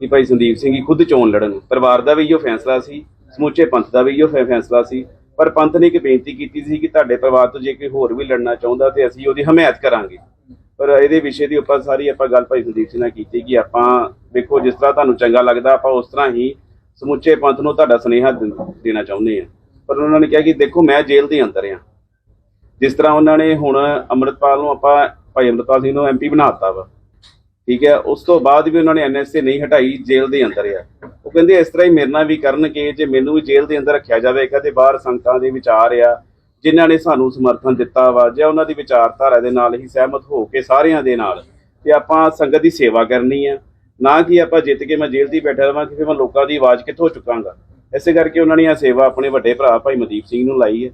S6: ਕਿ ਭਾਈ ਸੰਦੀਪ ਸਿੰਘ ਹੀ ਖੁਦ ਚੋਣ ਲੜਨ। ਪਰਿਵਾਰ ਦਾ ਵੀ ਇਹੋ ਫੈਸਲਾ ਸੀ, ਸਮੁੱਚੇ ਪੰਥ ਦਾ ਵੀ ਇਹੋ ਫੈਸਲਾ ਸੀ। ਪਰ ਪੰਥ ਨੇ ਇੱਕ ਬੇਨਤੀ ਕੀਤੀ ਸੀ ਕਿ ਤੁਹਾਡੇ ਪਰਿਵਾਰ ਤੋਂ ਜੇ ਕੋਈ ਹੋਰ ਵੀ ਲੜਨਾ ਚਾਹੁੰਦਾ ਤੇ ਅਸੀਂ ਉਹਦੀ ਹਮਾਇਤ ਕਰਾਂਗੇ। ਪਰ ਇਹਦੇ ਵਿਸ਼ੇ ਦੇ ਉੱਪਰ ਸਾਰੀ ਆਪਾਂ ਗੱਲ ਭਾਈ ਸੰਦੀਪ ਸਿੰਘ ਨਾਲ ਕੀਤੀ ਕਿ ਆਪਾਂ ਦੇਖੋ ਜਿਸ ਤਰ੍ਹਾਂ ਤੁਹਾਨੂੰ ਚੰਗਾ ਲੱਗਦਾ, ਆਪਾਂ ਉਸ ਤਰ੍ਹਾਂ ਹੀ ਸਮੁੱਚੇ ਪੰਥ ਨੂੰ ਤੁਹਾਡਾ ਸੁਨੇਹਾ ਦੇਣਾ ਚਾਹੁੰਦੇ ਆ ਪਰ ਉਹਨਾਂ ਨੇ ਕਿਹਾ ਕਿ ਦੇਖੋ ਮੈਂ ਜੇਲ੍ਹ ਦੇ ਅੰਦਰ ਆ ਜਿਸ ਤਰ੍ਹਾਂ ਉਹਨਾਂ ਨੇ ਹੁਣ ਅੰਮ੍ਰਿਤਪਾਲ ਨੂੰ ਆਪਾਂ ਭਾਈ ਅੰਮ੍ਰਿਤਪਾਲ ਸਿੰਘ ਨੂੰ ਐਮਪੀ ਬਣਾਤਾ ਵਾ। ਠੀਕ ਹੈ, ਉਸ ਤੋਂ ਬਾਅਦ ਵੀ ਉਹਨਾਂ ਨੇ ਐਨਐਸਏ ਨਹੀਂ ਹਟਾਈ, ਜੇਲ੍ਹ ਦੇ ਅੰਦਰ ਆ। ਉਹ ਕਹਿੰਦੇ ਇਸ ਤਰ੍ਹਾਂ ਹੀ ਮੇਰੇ ਨਾਲ ਵੀ ਕਰਨਗੇ, ਜੇ ਮੈਨੂੰ ਵੀ ਜੇਲ੍ਹ ਦੇ ਅੰਦਰ ਰੱਖਿਆ ਜਾਵੇਗਾ ਤੇ ਬਾਹਰ ਸੰਗਤਾਂ ਦੇ ਵਿਚਾਰ ਆ, ਜਿਨ੍ਹਾਂ ਨੇ ਸਾਨੂੰ ਸਮਰਥਨ ਦਿੱਤਾ ਵਾ, ਜਾਂ ਉਹਨਾਂ ਦੀ ਵਿਚਾਰਧਾਰਾ ਦੇ ਨਾਲ ਹੀ ਸਹਿਮਤ ਹੋ ਕੇ ਸਾਰਿਆਂ ਦੇ ਨਾਲ, ਤੇ ਆਪਾਂ ਸੰਗਤ ਦੀ ਸੇਵਾ ਕਰਨੀ ਆ। ਨਾ ਕਿ ਆਪਾਂ ਜਿੱਤ ਕੇ ਮੈਂ ਜੇਲ੍ਹ ਦੀ ਬੈਠਾ ਰਵਾਂ ਕਿ ਫਿਰ ਮੈਂ ਲੋਕਾਂ ਦੀ ਆਵਾਜ਼ ਕਿੱਥੋਂ ਚੁੱਕਾਂਗਾ। ਇਸੇ ਕਰਕੇ ਉਹਨਾਂ ਨੇ ਇਹ ਸੇਵਾ ਆਪਣੇ ਵੱਡੇ ਭਰਾ ਭਾਈ ਮਦੀਪ ਸਿੰਘ ਨੂੰ ਲਾਈ ਹੈ।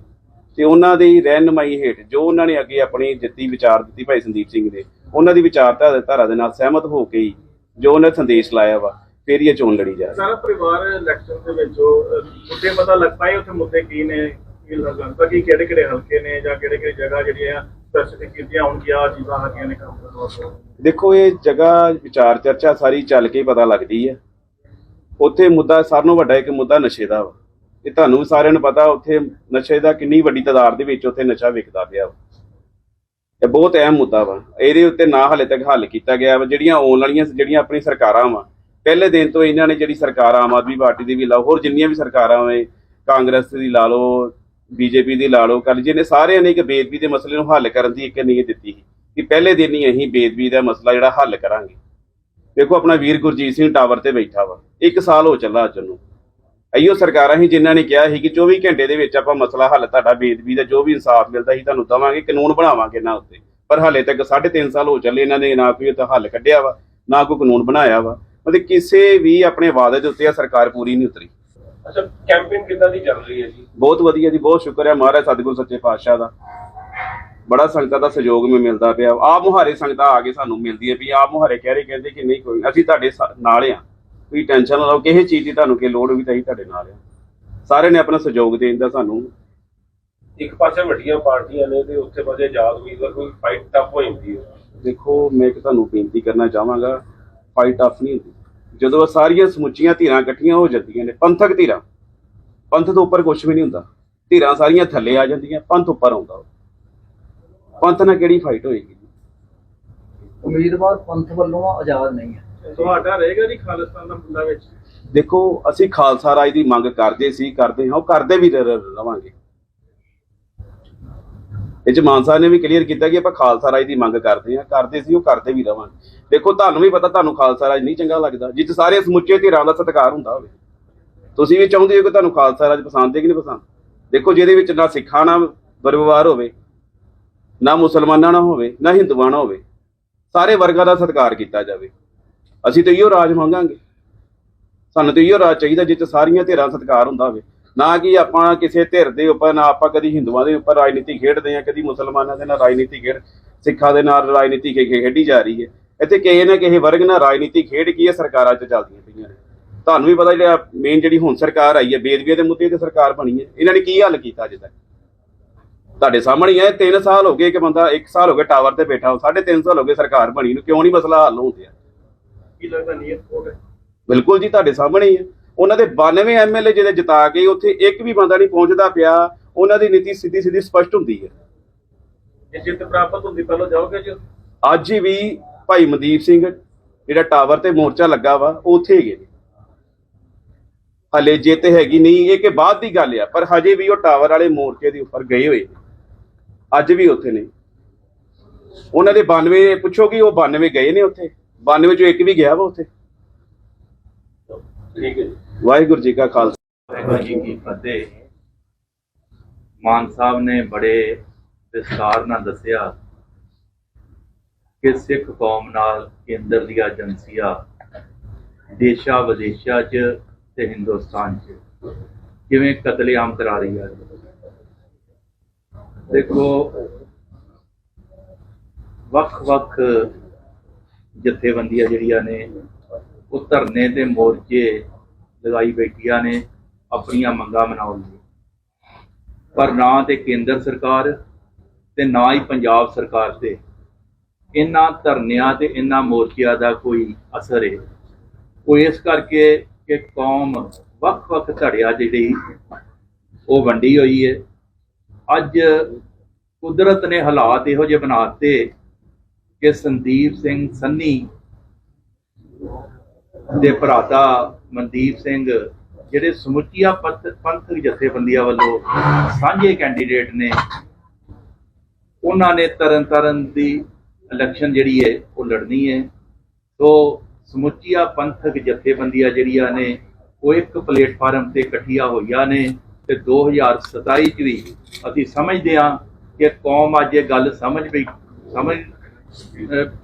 S6: ਤੇ ਉਹਨਾਂ ਦੀ ਰਹਿਨਮਾਈ ਹੇਠ ਜੋ ਉਹਨਾਂ ਨੇ ਅੱਗੇ ਆਪਣੀ ਜਿੱਤੀ ਵਿਚਾਰ ਦਿੱਤੀ ਭਾਈ ਸੰਦੀਪ ਸਿੰਘ ਦੇ ਉਹਨਾਂ ਦੀ ਵਿਚਾਰਧਾਰਾ ਧਾਰਾ ਦੇ ਨਾਲ ਸਹਿਮਤ ਹੋ ਕੇ ਹੀ ਜੋ ਉਹਨੇ ਸੰਦੇਸ਼ ਲਾਇਆ ਵਾ ਫਿਰ ਇਹ ਚੋਣ ਲੜੀ ਜਾ
S4: ਸਾਰਾ ਪਰਿਵਾਰ ਇਲੈਕਸ਼ਨ ਦੇ ਵਿੱਚ ਉਹ, ਅਹ, ਮੁੱਦੇ ਪਤਾ ਲੱਗ ਪਾਏ ਉੱਥੇ ਮੁੱਦੇ ਕੀ ਨੇ ਕੀ ਲੱਗਦਾ ਕਿ ਕਿਹੜੇ ਕਿਹੜੇ ਹਲਕੇ ਨੇ ਜਾਂ ਕਿਹੜੇ ਕਿਹੜੇ ਜਗ੍ਹਾ ਜਿਹੜੀਆਂ ਸਪੈਸੀਫਿਕ ਕੀਤੀਆਂ ਹੁਣ ਕੀ ਆ ਚੀਜ਼ਾਂ ਹੈਗੀਆਂ ਨੇ ਕੰਮ ਕਰਨ ਵਾਸਤੇ
S6: ਦੇਖੋ ਇਹ ਜਗ੍ਹਾ ਵਿਚਾਰ ਚਰਚਾ ਸਾਰੀ ਚੱਲ ਕੇ ਪਤਾ ਲੱਗਦੀ ਹੈ। ਉੱਥੇ ਮੁੱਦਾ ਸਾਰਿਆਂ ਨਾਲੋਂ ਵੱਡਾ ਇੱਕ ਮੁੱਦਾ ਨਸ਼ੇ ਦਾ ਵਾ। ਇਹ ਤੁਹਾਨੂੰ ਵੀ ਸਾਰਿਆਂ ਨੂੰ ਪਤਾ, ਉੱਥੇ ਨਸ਼ੇ ਦਾ ਕਿੰਨੀ ਵੱਡੀ ਤਾਦਾਦ ਦੇ ਵਿੱਚ ਉੱਥੇ ਨਸ਼ਾ ਵਿਕਦਾ ਪਿਆ ਵਾ। ਇਹ ਬਹੁਤ ਅਹਿਮ ਮੁੱਦਾ ਵਾ। ਇਹਦੇ ਉੱਤੇ ਨਾ ਹਲੇ ਤੱਕ ਹੱਲ ਕੀਤਾ ਗਿਆ ਵਾ। ਜਿਹੜੀਆਂ ਆਉਣ ਵਾਲੀਆਂ ਜਿਹੜੀਆਂ ਆਪਣੀ ਸਰਕਾਰਾਂ ਵਾ, ਪਹਿਲੇ ਦਿਨ ਤੋਂ ਇਹਨਾਂ ਨੇ ਜਿਹੜੀ ਸਰਕਾਰ ਆਮ ਆਦਮੀ ਪਾਰਟੀ ਦੀ ਵੀ ਲਾ, ਹੋਰ ਜਿੰਨੀਆਂ ਵੀ ਸਰਕਾਰਾਂ ਵੇ, ਕਾਂਗਰਸ ਦੀ ਲਾ ਲਓ, ਬੀਜੇਪੀ ਦੀ ਲਾ ਲਓ ਕੱਲ ਜਿਹਨੇ ਸਾਰਿਆਂ ਨੇ ਇੱਕ ਬੇਦਬੀ ਦੇ ਮਸਲੇ ਨੂੰ ਹੱਲ ਕਰਨ ਦੀ ਇੱਕ ਨੀਅਤ ਦਿੱਤੀ ਸੀ ਕਿ ਪਹਿਲੇ ਦਿਨ ਹੀ ਅਸੀਂ ਬੇਦਬੀ ਦਾ ਮਸਲਾ ਜਿਹੜਾ ਹੱਲ ਕਰਾਂਗੇ। ਦੇਖੋ ਆਪਣਾ ਵੀਰ ਗੁਰਜੀਤ ਸਿੰਘ ਟਾਵਰ ਤੇ ਬੈਠਾ ਵਾ। ਇੱਕ ਸਾਲ ਹੋ ਚੱਲਾ ਅੱਜ ਨੂੰ। ਅਈਓ ਸਰਕਾਰਾਂ ਹੀ ਜਿਨ੍ਹਾਂ ਨੇ ਕਿਹਾ ਸੀ ਕਿ 24 ਘੰਟੇ ਦੇ ਵਿੱਚ ਆਪਾਂ ਮਸਲਾ ਹੱਲ ਤੁਹਾਡਾ ਬੇਦਬੀ ਦਾ ਜੋ ਵੀ ਇਨਸਾਫ ਮਿਲਦਾ ਸੀ ਤੁਹਾਨੂੰ ਦਵਾਂਗੇ ਕਾਨੂੰਨ ਬਣਾਵਾਂਗੇ ਨਾ ਉੱਤੇ। ਪਰ ਹਾਲੇ ਤੱਕ 3.5 ਸਾਲ ਹੋ ਚੱਲੇ ਇਹਨਾਂ ਨੇ ਨਾ ਕੋਈ ਤਾਂ ਹੱਲ ਕੱਢਿਆ ਵਾ ਨਾ ਕੋਈ ਕਾਨੂੰਨ ਬਣਾਇਆ ਵਾ। ਮਤਲਬ ਕਿਸੇ ਵੀ ਆਪਣੇ ਵਾਅਦੇ ਦੇ ਉੱਤੇ ਸਰਕਾਰ ਪੂਰੀ ਨਹੀਂ ਉਤਰੀ।
S3: ਅੱਛਾ ਕੈਂਪੇਨ ਕਿੱਦਾਂ ਦੀ ਚੱਲ ਰਹੀ ਹੈ ਜੀ?
S6: ਬਹੁਤ ਵਧੀਆ ਜੀ ਬਹੁਤ ਸ਼ੁਕਰ ਹੈ ਮਹਾਰਾਜ ਸਤਿਗੁਰ ਸੱਚੇ ਪਾਤਸ਼ਾਹ ਦਾ। ਬੜਾ ਸੰਗਤਾਂ ਦਾ ਸਹਿਯੋਗ ਮੈਨੂੰ ਮਿਲਦਾ ਪਿਆ। ਆਪ ਮੁਹਾਰੇ ਸੰਗਤਾਂ ਆ ਕੇ ਸਾਨੂੰ ਮਿਲਦੀ ਹੈ ਵੀ ਆਪ ਮੁਹਾਰੇ ਕਹਿ ਰਹੇ ਕਹਿੰਦੇ ਕਿ ਨਹੀਂ ਕੋਈ ਅਸੀਂ ਤੁਹਾਡੇ ਨਾਲ ਆ। ਕੋਈ ਟੈਨਸ਼ਨ ਨਾ ਲਓ ਕਿਸੇ ਚੀਜ਼ ਦੀ ਤੁਹਾਨੂੰ ਕੀ ਲੋੜ ਵੀ ਤਾਂ ਅਸੀਂ ਤੁਹਾਡੇ ਨਾਲ ਆ। ਸਾਰਿਆਂ ਨੇ ਆਪਣਾ ਸਹਿਯੋਗ ਦੇਣ ਦਾ ਸਾਨੂੰ।
S3: ਇੱਕ ਪਾਸੇ ਵੱਡੀਆਂ ਪਾਰਟੀਆਂ ਨੇ ਤੇ ਉੱਥੇ ਪਾਸੇ ਆਜ਼ਾਦ ਉਮੀਦਵਾਰ ਕੋਈ ਫਾਈਟ ਟਫ ਹੋ ਜਾਂਦੀ ਹੈ
S6: ਦੇਖੋ ਮੈਂ ਇੱਕ ਤੁਹਾਨੂੰ ਬੇਨਤੀ ਕਰਨਾ ਚਾਹਾਂਗਾ ਫਾਈਟ ਆਫ ਨਹੀਂ ਹੁੰਦੀ। ਜਦੋਂ ਸਾਰੀਆਂ ਸਮੁੱਚੀਆਂ ਧਿਰਾਂ ਇਕੱਠੀਆਂ ਹੋ ਜਾਂਦੀਆਂ ਨੇ ਪੰਥਕ ਧਿਰਾਂ ਪੰਥ ਤੋਂ ਉੱਪਰ ਕੁਝ ਵੀ ਨਹੀਂ ਹੁੰਦਾ। ਧਿਰਾਂ ਸਾਰੀਆਂ ਥੱਲੇ ਆ ਜਾਂਦੀਆਂ ਪੰਥ ਉੱਪਰ ਆਉਂਦਾ ਪੰਥ ਨਾਲ ਕਿਹੜੀ ਫਾਈਟ ਹੋਏਗੀ?
S5: ਉਮੀਦਵਾਰ ਪੰਥ ਵੱਲੋਂ ਆਜ਼ਾਦ ਨਹੀਂ ਹੈ।
S4: ਤੁਹਾਡਾ ਰਹੇਗਾ ਜੀ ਖਾਲਿਸਤਾਨ ਦਾ ਮੁੱਦਾ ਵਿੱਚ?
S6: ਦੇਖੋ, ਅਸੀਂ ਖਾਲਸਾ ਰਾਜ ਦੀ ਮੰਗ ਕਰਦੇ ਸੀ, ਕਰਦੇ ਹਾਂ, ਉਹ ਕਰਦੇ ਵੀ ਰਵਾਂਗੇ। ਇਹ ਚ ਮਾਨ ਸਾਹਿਬ ਨੇ ਵੀ ਕਲੀਅਰ ਕੀਤਾ ਕਿ ਆਪਾਂ ਖਾਲਸਾ ਰਾਜ ਦੀ ਮੰਗ ਕਰਦੇ ਹਾਂ, ਕਰਦੇ ਸੀ, ਉਹ ਕਰਦੇ ਵੀ ਰਵਾਂਗੇ। ਦੇਖੋ, ਤੁਹਾਨੂੰ ਵੀ ਪਤਾ ਤੁਹਾਨੂੰ ਖਾਲਸਾ ਰਾਜ ਨਹੀਂ ਚੰਗਾ ਲੱਗਦਾ। ਜਿੱਥੇ ਸਾਰੇ ਸਮੁੱਚੇ ਧਿਰਾਂ ਦਾ ਸਤਿਕਾਰ ਹੁੰਦਾ ਹੋਵੇ, ਤੁਸੀਂ ਵੀ ਚਾਹੁੰਦੇ ਹੋ ਕਿ ਤੁਹਾਨੂੰ ਖਾਲਸਾ ਰਾਜ ਪਸੰਦ ਹੈ ਕਿ ਨਹੀਂ ਪਸੰਦ? ਦੇਖੋ, ਜਿਹਦੇ ਵਿੱਚ ਨਾ ਸਿੱਖਾਂ ਨਾਲ ਬਰਵਿਵਹਾਰ ਹੋਵੇ, ਨਾ ਮੁਸਲਮਾਨਾਂ ਨਾਲ ਹੋਵੇ, ਨਾ ਹਿੰਦੂਆਂ ਨਾਲ ਹੋਵੇ, ਸਾਰੇ ਵਰਗਾਂ ਦਾ ਸਤਿਕਾਰ ਕੀਤਾ ਜਾਵੇ। ਅਸੀਂ ਤਾਂ ਇਹੋ ਰਾਜ ਮੰਗਾਂਗੇ। ਸਾਨੂੰ ਤਾਂ ਇਹੋ ਰਾਜ ਚਾਹੀਦਾ ਜਿੱਥੇ ਸਾਰੀਆਂ ਧਿਰਾਂ ਸਤਿਕਾਰ ਹੁੰਦਾ ਹੋਵੇ। ਨਾ ਕਿ ਆਪਾਂ ਕਿਸੇ ਧਿਰ ਦੇ ਉੱਪਰ, ਨਾ ਆਪਾਂ ਕਦੀ ਹਿੰਦੂਆਂ ਦੇ ਉੱਪਰ ਰਾਜਨੀਤੀ ਖੇਡਦੇ ਆ ਕਦੀ ਮੁਸਲਮਾਨਾਂ ਦੇ ਨਾਲ ਰਾਜਨੀਤੀ ਖੇਡ, ਸਿੱਖਾਂ ਦੇ ਨਾਲ ਰਾਜਨੀਤੀ ਖੇ- ਖੇਡੀ ਜਾ ਰਹੀ ਹੈ। ਇੱਥੇ ਕਿਸੇ ਨਾ ਕਿਸੇ ਵਰਗ ਨਾਲ ਰਾਜਨੀਤੀ ਖੇਡ ਕੀ ਹੈ? ਸਰਕਾਰਾਂ 'ਚ ਚੱਲਦੀਆਂ ਪਈਆਂ ਨੇ। ਤੁਹਾਨੂੰ ਵੀ ਪਤਾ ਜਿਹੜਾ ਮੇਨ ਜਿਹੜੀ ਹੁਣ ਸਰਕਾਰ ਆਈ ਹੈ ਬੇਦਬੀਆਂ ਦੇ ਮੁੱਦੇ ਤੇ ਸਰਕਾਰ ਬਣੀ ਹੈ। ਇਹਨਾਂ ਨੇ ਕੀ ਹੱਲ ਕੀਤਾ ਅਜੇ ਤੱਕ? ਤੁਹਾਡੇ ਸਾਹਮਣੇ ਹੀ ਹੈ 3 ਸਾਲ ਹੋ ਗਏ ਇੱਕ ਬੰਦਾ 1 ਸਾਲ ਹੋ ਗਿਆ ਟਾਵਰ ਤੇ ਬੈਠਾ ਹੋ ਸਾਢੇ ਤਿੰਨ ਸਾਲ ਹੋ ਗਏ ਸਰਕਾਰ ਬਣੀ ਨੂੰ, ਕਿਉਂ ਨਹੀਂ ਮਸਲਾ ਹੱਲ ਹੁੰਦਿਆ
S4: ਕੀ ਲੱਗਦਾ ਨੀਅਤ ਕੋਟ ਹੈ
S6: ਬਿਲਕੁਲ ਜੀ ਤੁਹਾਡੇ ਸਾਹਮਣੇ ਹੀ ਹੈ। ਉਹਨਾਂ ਦੇ 92 ਐਮਐਲਏ ਜਿਹੜੇ ਜਿਤਾ ਕੇ ਉੱਥੇ ਇੱਕ ਵੀ ਬੰਦਾ ਨਹੀਂ ਪਹੁੰਚਦਾ ਪਿਆ ਉਹਨਾਂ ਦੀ ਨੀਤੀ ਸਿੱਧੀ ਸਿੱਧੀ ਸਪਸ਼ਟ ਹੁੰਦੀ ਹੈ।
S3: ਜੇ ਜਿੱਤ ਪ੍ਰਾਪਤ ਹੁੰਦੀ ਪਹਿਲਾਂ ਜਾਓਗੇ ਜੀ?
S6: ਅੱਜ ਵੀ ਭਾਈ ਮਨਦੀਪ ਸਿੰਘ ਜਿਹੜਾ ਟਾਵਰ ਤੇ ਮੋਰਚਾ ਲੱਗਾ ਵਾ ਉੱਥੇ ਹੈਗੇ ਨੇ। ਹਲੇ ਜਿੱਤ ਹੈਗੀ ਨਹੀਂ ਇਹ ਕਿ ਬਾਅਦ ਦੀ ਗੱਲ ਆ ਪਰ ਹਜੇ ਵੀ ਉਹ ਟਾਵਰ ਵਾਲੇ ਮੋਰਚੇ ਦੇ ਉੱਪਰ ਗਏ ਹੋਏ ਅੱਜ ਵੀ ਉੱਥੇ ਨੇ। ਉਹਨਾਂ ਦੇ 92 ਪੁੱਛੋਗੇ ਉਹ 92 ਗਏ ਨੇ ਉੱਥੇ? 92 ਚੋਂ ਇੱਕ ਵੀ ਗਿਆ ਵਾ ਉੱਥੇ?
S3: ਠੀਕ ਹੈ ਜੀ।
S6: ਵਾਹਿਗੁਰੂ ਜੀ ਕਾ ਖਾਲਸਾ।
S7: ਵਾਹਿਗੁਰੂ ਜੀ ਕੀ ਫਤਿਹ। ਮਾਨ ਸਾਹਿਬ ਨੇ ਬੜੇ ਵਿਸਤਾਰ ਨਾਲ ਦੱਸਿਆ ਕਿ ਸਿੱਖ ਕੌਮ ਨਾਲ ਕੇਂਦਰ ਦੀਆਂ ਏਜੰਸੀਆਂ ਦੇਸ਼ਾਂ ਵਿਦੇਸ਼ਾਂ 'ਚ ਤੇ ਹਿੰਦੁਸਤਾਨ 'ਚ ਕਿਵੇਂ ਕਤਲੇਆਮ ਕਰਾ ਰਹੀ ਹੈ। ਦੇਖੋ ਵੱਖ-ਵੱਖ ਜਥੇਬੰਦੀਆਂ ਜਿਹੜੀਆਂ ਨੇ, ਉਹ ਧਰਨੇ ਤੇ ਮੋਰਚੇ ਲਗਾਈ ਬੈਠੀਆਂ ਨੇ, ਆਪਣੀਆਂ ਮੰਗਾਂ ਮਨਾਉਣ ਲਈ। ਪਰ ਨਾ ਤੇ ਕੇਂਦਰ ਸਰਕਾਰ ਤੇ ਨਾ ਹੀ ਪੰਜਾਬ ਸਰਕਾਰ ਤੇ ਇਹਨਾਂ ਧਰਨਿਆਂ ਤੇ ਇਹਨਾਂ ਮੋਰਚਿਆਂ ਦਾ ਕੋਈ ਅਸਰ ਹੈ ਉਹ ਇਸ ਕਰਕੇ ਕਿ ਕੌਮ ਵੱਖ-ਵੱਖ ਧੜਿਆਂ ਜਿਹੜੀ ਉਹ ਵੰਡੀ ਹੋਈ ਹੈ ਅੱਜ ਕੁਦਰਤ ਨੇ ਹਾਲਾਤ ਇਹੋ ਜਿਹੇ ਬਣਾਤੇ ਕਿ ਸੰਦੀਪ ਸਿੰਘ ਸੰਨੀ ਦੇ ਭਰਾਤਾ ਮਨਦੀਪ ਸਿੰਘ, ਜਿਹੜੇ ਸਮੁੱਚੀਆਂ ਪੰਥ- ਪੰਥਕ ਜਥੇਬੰਦੀਆਂ ਵੱਲੋਂ ਸਾਂਝੇ ਕੈਂਡੀਡੇਟ ਨੇ, ਉਹਨਾਂ ਨੇ ਤਰਨ ਤਾਰਨ ਦੀ ਇਲੈਕਸ਼ਨ ਜਿਹੜੀ ਹੈ, ਉਹ ਲੜਨੀ ਹੈ। ਸੋ ਸਮੁੱਚੀਆਂ ਪੰਥਕ ਜਥੇਬੰਦੀਆਂ ਜਿਹੜੀਆਂ ਨੇ, ਉਹ ਇੱਕ ਪਲੇਟਫਾਰਮ ਤੇ ਇਕੱਠੀਆਂ ਹੋਈਆਂ ਨੇ ਤੇ 2027 ਚ ਵੀ ਅਸੀਂ ਸਮਝਦੇ ਹਾਂ ਕਿ ਕੌਮ ਅੱਜ ਇਹ ਗੱਲ ਸਮਝ ਪਈ ਸਮਝ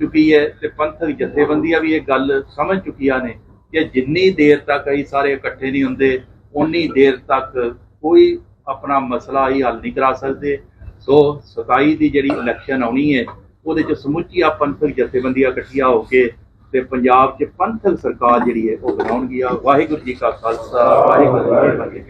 S7: ਚੁੱਕੀ ਹੈ ਤੇ ਪੰਥਕ ਜਥੇਬੰਦੀਆਂ ਵੀ ਇਹ ਗੱਲ ਸਮਝ ਚੁੱਕੀਆਂ ਨੇ ਕਿ ਜਿੰਨੀ ਦੇਰ ਤੱਕ ਇਹ ਸਾਰੇ ਇਕੱਠੇ ਨਹੀਂ ਹੁੰਦੇ ਉਨੀ ਦੇਰ ਤੱਕ ਕੋਈ ਆਪਣਾ ਮਸਲਾ ਹੀ ਹੱਲ ਨਹੀਂ ਕਰਾ ਸਕਦੇ। ਸੋ 27 ਦੀ ਜਿਹੜੀ ਇਲੈਕਸ਼ਨ ਆਉਣੀ ਹੈ, ਉਹਦੇ ਚ ਸਮੁੱਚੀਆਂ ਪੰਥਕ ਜਥੇਬੰਦੀਆਂ ਇਕੱਠੀਆਂ ਹੋ ਕੇ ਤੇ ਪੰਜਾਬ 'ਚ ਪੰਥਕ ਸਰਕਾਰ ਜਿਹੜੀ ਹੈ, ਉਹ ਬਣਾਉਣਗੀਆਂ। ਵਾਹਿਗੁਰੂ ਜੀ ਕਾ ਖਾਲਸਾ, ਵਾਹਿਗੁਰੂ ਜੀ ਕੀ ਫਤਿਹ।